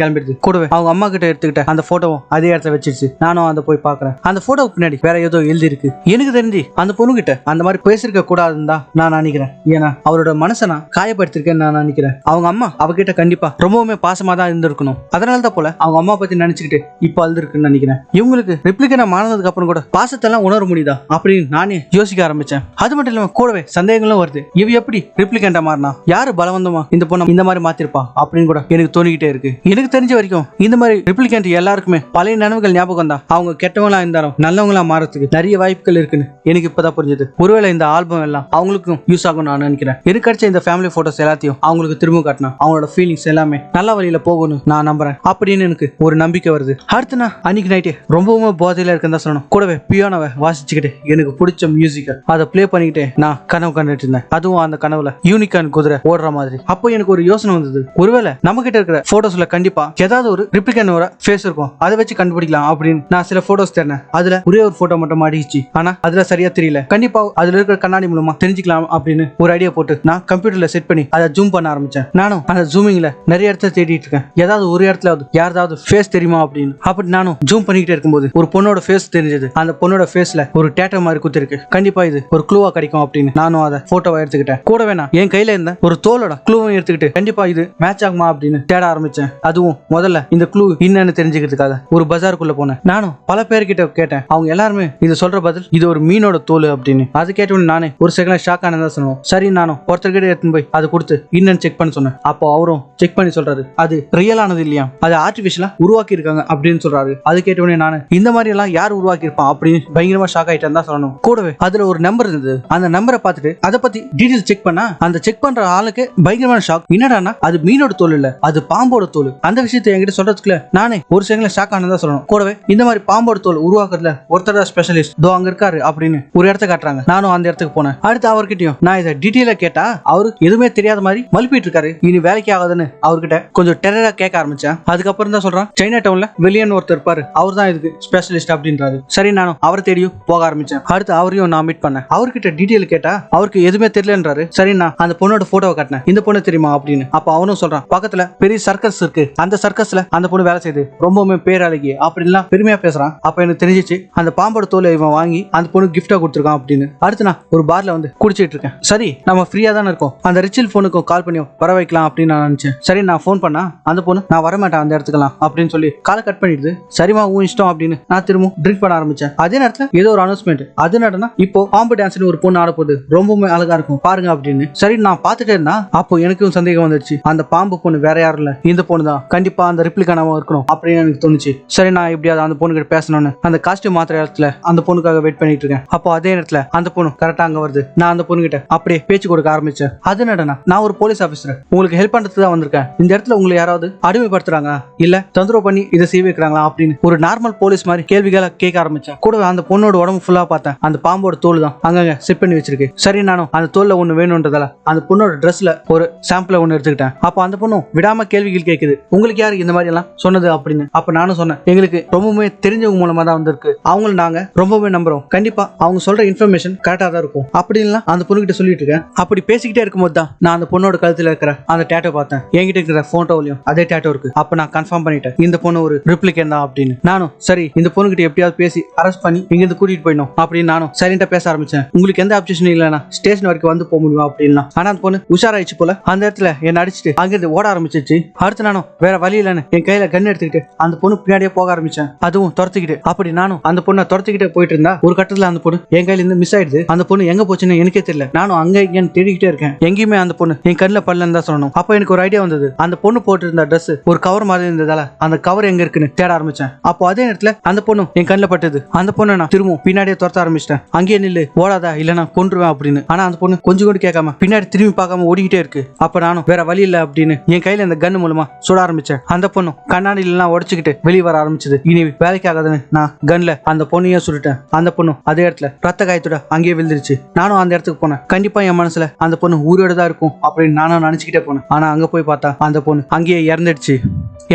கிளம்பிடுது. கூடவே அவங்க அம்மா கிட்ட எடுத்துக்கிட்ட அந்த போட்டோவும் அதே இடத்துல வச்சிருச்சு. நானும் அதை போய் பாக்குறேன் அந்த போட்டோவுக்கு பின்னாடி வேற ஏதோ எழுதி இருக்கு எனக்கு தெரிஞ்சு அந்த பொண்ணு கிட்ட அந்த மாதிரி பேசிருக்க கூடாதுன்னு தான் நான் நினைக்கிறேன். ஏன்னா அவரோட மனசை நான் காயப்படுத்திருக்கேன்னு நான் நினைக்கிறேன். அவங்க அம்மா அவகிட்ட கண்டிப்பா ரொம்பவுமே பாசமா தான் இருந்திருக்கணும். அதனால தான் போல அவங்க அம்மா பத்தி நினைச்சுக்கிட்டு இப்போ அழுதுருக்குன்னு நினைக்கிறேன். இவங்களுக்கு ரிப்ளிகனா மாறினதுக்கு அப்புறம் கூட பாசத்தெல்லாம் உணர முடியுதா அப்படின்னு நானே யோசிக்க ஆரம்பிச்சேன். அது மட்டும் இல்லாம கூடவே சந்தேகங்களும் வருது. இவ எப்படி ரிப்ளிகண்டா மாறினா? யாரு பலவந்தமா இந்த பொண்ணை இந்த மாதிரி மாத்திருப்பா அப்படின்னு கூட எனக்கு தோணிக்கிட்டே இருக்கு. எனக்கு தெரிஞ்ச வரைக்கும் இந்த மாதிரி ரிப்ளிகண்ட் எல்லாருக்குமே பழைய நினைவுகள் ஞாபகம் தான் அவங்க கெட்டவங்களா இருந்தாலும் நல்லவங்களா மாறதுக்கு நிறைய வாய்ப்புகள் இருக்குன்னு எனக்கு இப்பதான் புரிஞ்சது. ஒருவேளை இந்த ஆல்பம் எல்லாம் அவங்களுக்கும் யூஸ் ஆகும் நான் நினைக்கிறேன். எனக்கு கிடைச்ச இந்த ஃபேமிலி போட்டோஸ் எல்லாத்தையும் அவங்களுக்கு திரும்ப காட்டினா அவங்களோட ஃபீலிங்ஸ் எல்லாமே நல்ல வழியில போகணும் நான் நம்புறேன். அப்படின்னு எனக்கு ஒரு நம்பிக்கை வருது. அடுத்து நான் அன்னைக்கு நைட்டு ரொம்பவுமே போதையில இருக்குன்னு தான் சொல்லணும். கூடவே பியானோவை வாசிச்சுக்கிட்டு எனக்கு பிடிச்ச மியூசிக்கை அதை ப்ளே பண்ணிக்கிட்டு நான் கனவு கண்டுட்டு இருந்தேன். அதுவும் அந்த கனவுல யூனிகான் குதிரை ஓடுற மாதிரி. அப்போ எனக்கு ஒரு யோசனை வந்தது. ஒருவேளை நம்ம கிட்ட இருக்கிற போட்டோஸ்ல கண்டிப்பா ஏதாவது ஒரு ரிப்ளிகனோட ஃபேஸ் இருக்கும். அதை வச்சு கண்டுபிடிக்கலாம் அப்படின்னு நான் சில போட்டோஸ் தேர்னேன் அதுல ஒரே ஒரு போட்டோ மட்டும் மாட்டிச்சு ஆனா அதுல சரியா தெரியல. கண்டிப்பா அதுல இருக்கிற கண்ணாடி மூலமா தெரிஞ்சுக்கலாம் அப்படின்னு ஒரு ஐடியா போட்டு நான் கம்ப்யூட்டர்ல செட் பண்ணி அதை ஜூம் பண்ண ஆரம்பிச்சேன். நானும் அந்த ஜூமிங்ல நிறைய இடத்துல தேடிட்டு இருக்கேன். ஏதாவது ஒரு இடத்துல யாராவது ஃபேஸ் தெரியுமா அப்படின்னு. அப்படி நானும் ஜூம் பண்ணிக்கிட்டே இருக்கும்போது ஒரு பொண்ணோட ஃபேஸ் தெரிஞ்சது. அந்த பொண்ணோட ஃபேஸ்ல ஒரு டேட்டர் மாதிரி குத்திருக்கு. கண்டிப்பா இது ஒரு க்ளூவா கிடைக்கும் அப்படின்னு நானும் அதை போட்டோவை எடுத்துக்கிட்டேன். கூடவே நான் என் கையில இருந்த ஒரு தோலோட க்ளூவும் எடுத்துக்கிட்டு கண்டிப்பா இது மேட்ச் ஆகுமா அப்படின்னு தேட ஆரம்பிச்சேன். அதுவும் முதல்ல இந்த க்ளூ என்னன்னு தெரிஞ்சுக்கிறதுக்காக. ஒரு பஜாருக்குள்ள போனேன். நானும் பல பேர்கிட்ட கேட்டேன். அவங்க எல்லாருமே இது சொல்ற பதில் இது ஒரு மீனோட தோல் அப்படின்னு. அது கேட்டோன்னு நானே ஒரு செகண்ட் ஷாக் ஆனதா சொன்னோம் சரி நானும் ஒருத்தர்கிட்ட எடுத்துன்னு போய் அதை கொடுத்து என்னன்னு செக் பண்ண சொன்னேன். அப்போ அவரும் செக் பண்ணி சொல்றாரு. அது ரியலானது இல்லையா? அது ஆர்டிபிஷியலா உருவாக்கி இருக்காங்க அப்படின்னு சொல்றாரு. அது கேட்டவொடனே நானு இந்த மாதிரி எல்லாம் யார் உருவாக்கி இருப்பான் அப்படின்னு பயங்கரமா ஷாக் ஆயிட்டா தான் சொல்லணும். கூடவே அதுல ஒரு நம்பர் இருந்தது. அந்த நம்பரை பார்த்துட்டு அதை பத்தி டீடைல் செக் பண்ணா அந்த செக் பண்ற ஆளுக்கு பயங்கரமான ஷாக் என்னடான்னா அது மீனோட தோல் இல்ல. அது பாம்போட தோல். அந்த விஷயத்தை என்கிட்ட சொல்றதுக்குள்ள நானே ஒரு செகண்ட்ல ஷாக் ஆனதா சொல்லணும். கூடவே இந்த மாதிரி பாம்போட தோல் உருவாக்குறதுல ஒருத்தர் ஸ்பெஷலிஸ்ட் தோ அங்க இருக்காரு அப்படின்னு ஒரு இடத்த காட்டுறாங்க. நானும் அந்த இடத்துக்கு போனேன். அடுத்து அவர்கிட்டயும் நான் இதை டீட்டெயில கேட்டா அவருக்கு எதுவுமே தெரியாத மாதிரி மழுப்பிட்டு இருக்காரு. இனி வேலைக்கு ஆகாதுன்னு அவர்கிட்ட கொஞ்சம் டெரரா கேட்க ஆரம்பிச்சேன். அதுக்கப்புறம் தான் சொல்றான் சைனா டவுன்ல வெளியன்னு ஒருத்தர் இருப்பாரு. அவர் தான் இதுக்கு ஸ்பெஷலிஸ்ட் அப்படின்றாரு. சரி நானும் அவரை தேடியும் போக ஆரம்பிச்சேன். அடுத்து அவரையும் நான் மீட் பண்ணேன். அவர்கிட்ட டீட்டெயில் கேட்டா அவருக்கு எதுவுமே தெரியலன்றாரு. சரி நான் அந்த பொண்ணோட போட்டோவை காட்டினேன். இந்த பொண்ணு தெரியுமா? அப்படின்னு. அப்ப அவனும் சொல்றான் பக்கத்துல பெரிய சர்க்கஸ் இருக்கு. அந்த சர்க்கஸ்ல அந்த பொண்ணு வேலை செய்யுது ரொம்பவுமே பேரழகி அப்படின்லாம் பெருமையா பேசுறான். அப்ப எனக்கு தெரிஞ்சிச்சு அந்த பாம்போட தோலை இவன் வாங்கி அந்த பொண்ணு கிஃப்டா கொடுத்துருக்கான் அப்படின்னு. அடுத்து நான் ஒரு பார்ல வந்து குடிச்சிட்டு இருக்கேன். சரி நம்ம ஃப்ரீயா தானே இருக்கோம். அந்த ரிச்சில் போனுக்கும் கால் பண்ணி வர வைக்கலாம் அப்படின்னு நான் நினைச்சேன். சரி நான் ஃபோன் பண்ணா அந்த பொண்ணு நான் வரமாட்டேன் அந்த இடத்துக்குலாம் அப்படின்னு சொல்லி காலை கட் பண்ணிடுது. சரிமா உன் இஷ்டம் அப்படின்னு நான் திரும்ப ட்ரிங்க் பண்ண ஆரம்பிச்சேன். அதே நேரத்துல ஏதோ ஒரு அனௌன்ஸ்மெண்ட் அது நடனா இப்போ பாம்பு டான்ஸ்னு ஒரு பொண்ணு ஆட போகுது ரொம்பவுமே அழகா இருக்கும். பாருங்க அப்படின்னு. சரி நான் பார்த்துட்டே இருந்தா அப்போ எனக்கும் சந்தேகம் வந்துருச்சு. அந்த பாம்பு பொண்ணு பொண்ணு வேற யாரும் இல்ல. இந்த பொண்ணு தான். கண்டிப்பா அந்த ரிப்ளிகானாவும் இருக்கணும் அப்படின்னு எனக்கு தோணுச்சு. சரி நான் எப்படியாவது அந்த பொண்ணு கிட்ட பேசணும்னு. அந்த காஸ்டியூம் மாத்திர இடத்துல அந்த பொண்ணுக்காக வெயிட் பண்ணிட்டு இருக்கேன். அப்போ அதே நேரத்துல அந்த பொண்ணு கரெக்டா அங்க வருது. நான் அந்த பொண்ணு கிட்ட அப்படியே பேச்சு கொடுக்க ஆரம்பிச்சேன். அது நடனா நான் ஒரு போலீஸ் ஆபீசர் உங்களுக்கு ஹெல்ப் பண்றதுக்கு தான் வந்திருக்கேன். இந்த இடத்துல உங்களை யாராவது அடிமைப்படுத்துறாங்க இல்ல தொந்தரவு பண்ணி இதை செய்ய வைக்கிறாங்களா அப்படின்னு ஒரு நார்மல் போலீஸ் மாதிரி கேள்விகளை கேட்க ஆரம்பிச்சேன். கூடவே அந்த பொண்ணோட உடம்பு ஃபுல்லா பார்த்தேன். அந்த பாம்போட தோல் தான் அங்கங்க செட் பண்ணி வச்சிருக்கு. சரி நானும் அந்த தோல்ல ஒண்ணு வேணும்ன்றதால அந்த பொண்ணோட ட்ரெஸ்ல ஒரு சாம்பிள ஒன்று எடுத்துக்கிட்டேன். அப்போ அந்த பொண்ணும் விடாம கேள்விகள் கேட்குது உங்களுக்கு யாரு இந்த மாதிரி எல்லாம் சொன்னது அப்படின்னு? அப்ப நானும் சொன்னேன். எங்களுக்கு ரொம்பவுமே தெரிஞ்சவங்க மூலமா தான் வந்திருக்கு. அவங்கள நாங்க ரொம்பவே நம்புறோம். கண்டிப்பா அவங்க சொல்ற இன்ஃபர்மேஷன் கரெக்டா தான் இருக்கும். அப்படின்லாம் அந்த பொண்ணுகிட்ட சொல்லிட்டு இருக்கேன். அப்படி பேசிக்கிட்டே இருக்கும்போது தான் நான் அந்த பொண்ணோட கழுத்துல இருக்கிற அந்த டேட்டோ பார்த்தேன். என்கிட்ட இருக்கிற போட்டோலையும் அதே டேட்டோ இருக்கு. அப்ப நான் கன்ஃபார்ம் பண்ணிட்டேன். இந்த பொண்ணு ஒரு ரிப்ளிகேன் தான் அப்படின்னு. நானும் சரி இந்த பொண்ணுகிட்ட எப்படியாவது பேசி அரெஸ்ட் பண்ணி இங்க இருந்து கூட்டிட்டு போயிடும் அப்படின்னு நானும் சைலண்டா பேச ஆரம்பிச்சேன். உங்களுக்கு எந்த அப்சேஷனும் இல்லைனா ஸ்டேஷன் வரைக்கும் வந்து போக முடியும்? அப்படின்னா ஆனா அந்த பொண்ணு உஷாராயிடுச்சு போல. அந்த இடத்துல என்ன அடிச்சுட்டு அங்கிருந்து ஓட ஆரம்பிச்சிச்சு அடுத்து நானும் வேற வழி இல்லைன்னு என் கையில கண் எடுத்துக்கிட்டு அந்த பொண்ணு பின்னாடியே போக ஆரம்பிச்சேன். அதுவும் துரத்துக்கிட்டு. அப்படி நானும் அந்த பொண்ணை துரத்துக்கிட்டே போயிட்டு இருந்தா ஒரு கட்டத்துல அந்த பொண்ணு என் கையில இருந்து மிஸ் ஆயிடுது. அந்த பொண்ணு எங்க போச்சுன்னு எனக்கே தெரியல. நானும் அங்க இங்கன்னு தேடிக்கிட்டே இருக்கேன். எங்கேயுமே அந்த பொண்ணு என் கண்ணில் பல்லன்னு தான் சொல்லணும். அப்போ எனக்கு ஒரு ஐடியா வந்தது. அந்த பொண்ணு போட்டு இருந்த ட்ரெஸ் ஒரு கவர் மாதிரி இருந்ததால அந்த கவர் எங்க இருக்குன்னு தேட ஆரம்பிச்சேன். அப்போ அதே நேரத்துல அந்த பொண்ணு என் கண்ணில் பட்டது. அந்த பொண்ணை நான் திரும்பவும் பின்னாடியே துரத்த ஆரம்பிச்சிட்டேன். அங்கேயே நில்லு ஓடாதா இல்லைனா கொன்றுவேன் அப்படின்னு. ஆனா அந்த பொண்ணு கொஞ்சம் கூட கேட்காம பின்னாடி திரும்பி பார்க்காம ஓடிக்கிட்டே இருக்கு. அப்ப நானும் வேற வழி இல்ல அப்படின்னு என் கையில இந்த கன் மூலமா சுட ஆரம்பிச்சேன். அந்த பொண்ணும் கண்ணாடியில எல்லாம் உடச்சுக்கிட்டு வெளியே வர ஆரம்பிச்சது. இனி வேலைக்கு ஆகாதுன்னு நான் கன்ல அந்த பொண்ணையும் சுட்டுட்டேன். அந்த பொண்ணும் அதே இடத்துல ரத்த காயத்தோட அங்கேயே விழுந்துருச்சு. நானும் அந்த இடத்துக்கு போனேன். கண்டிப்பா என் மனசுல அந்த பொண்ணு உயிரோட தான் இருக்கும் அப்படின்னு நானும் நினைச்சுக்கிட்டே போனேன். ஆனா அங்க போய் பார்த்தா அந்த பொண்ணு அங்கேயே இறந்துடுச்சு.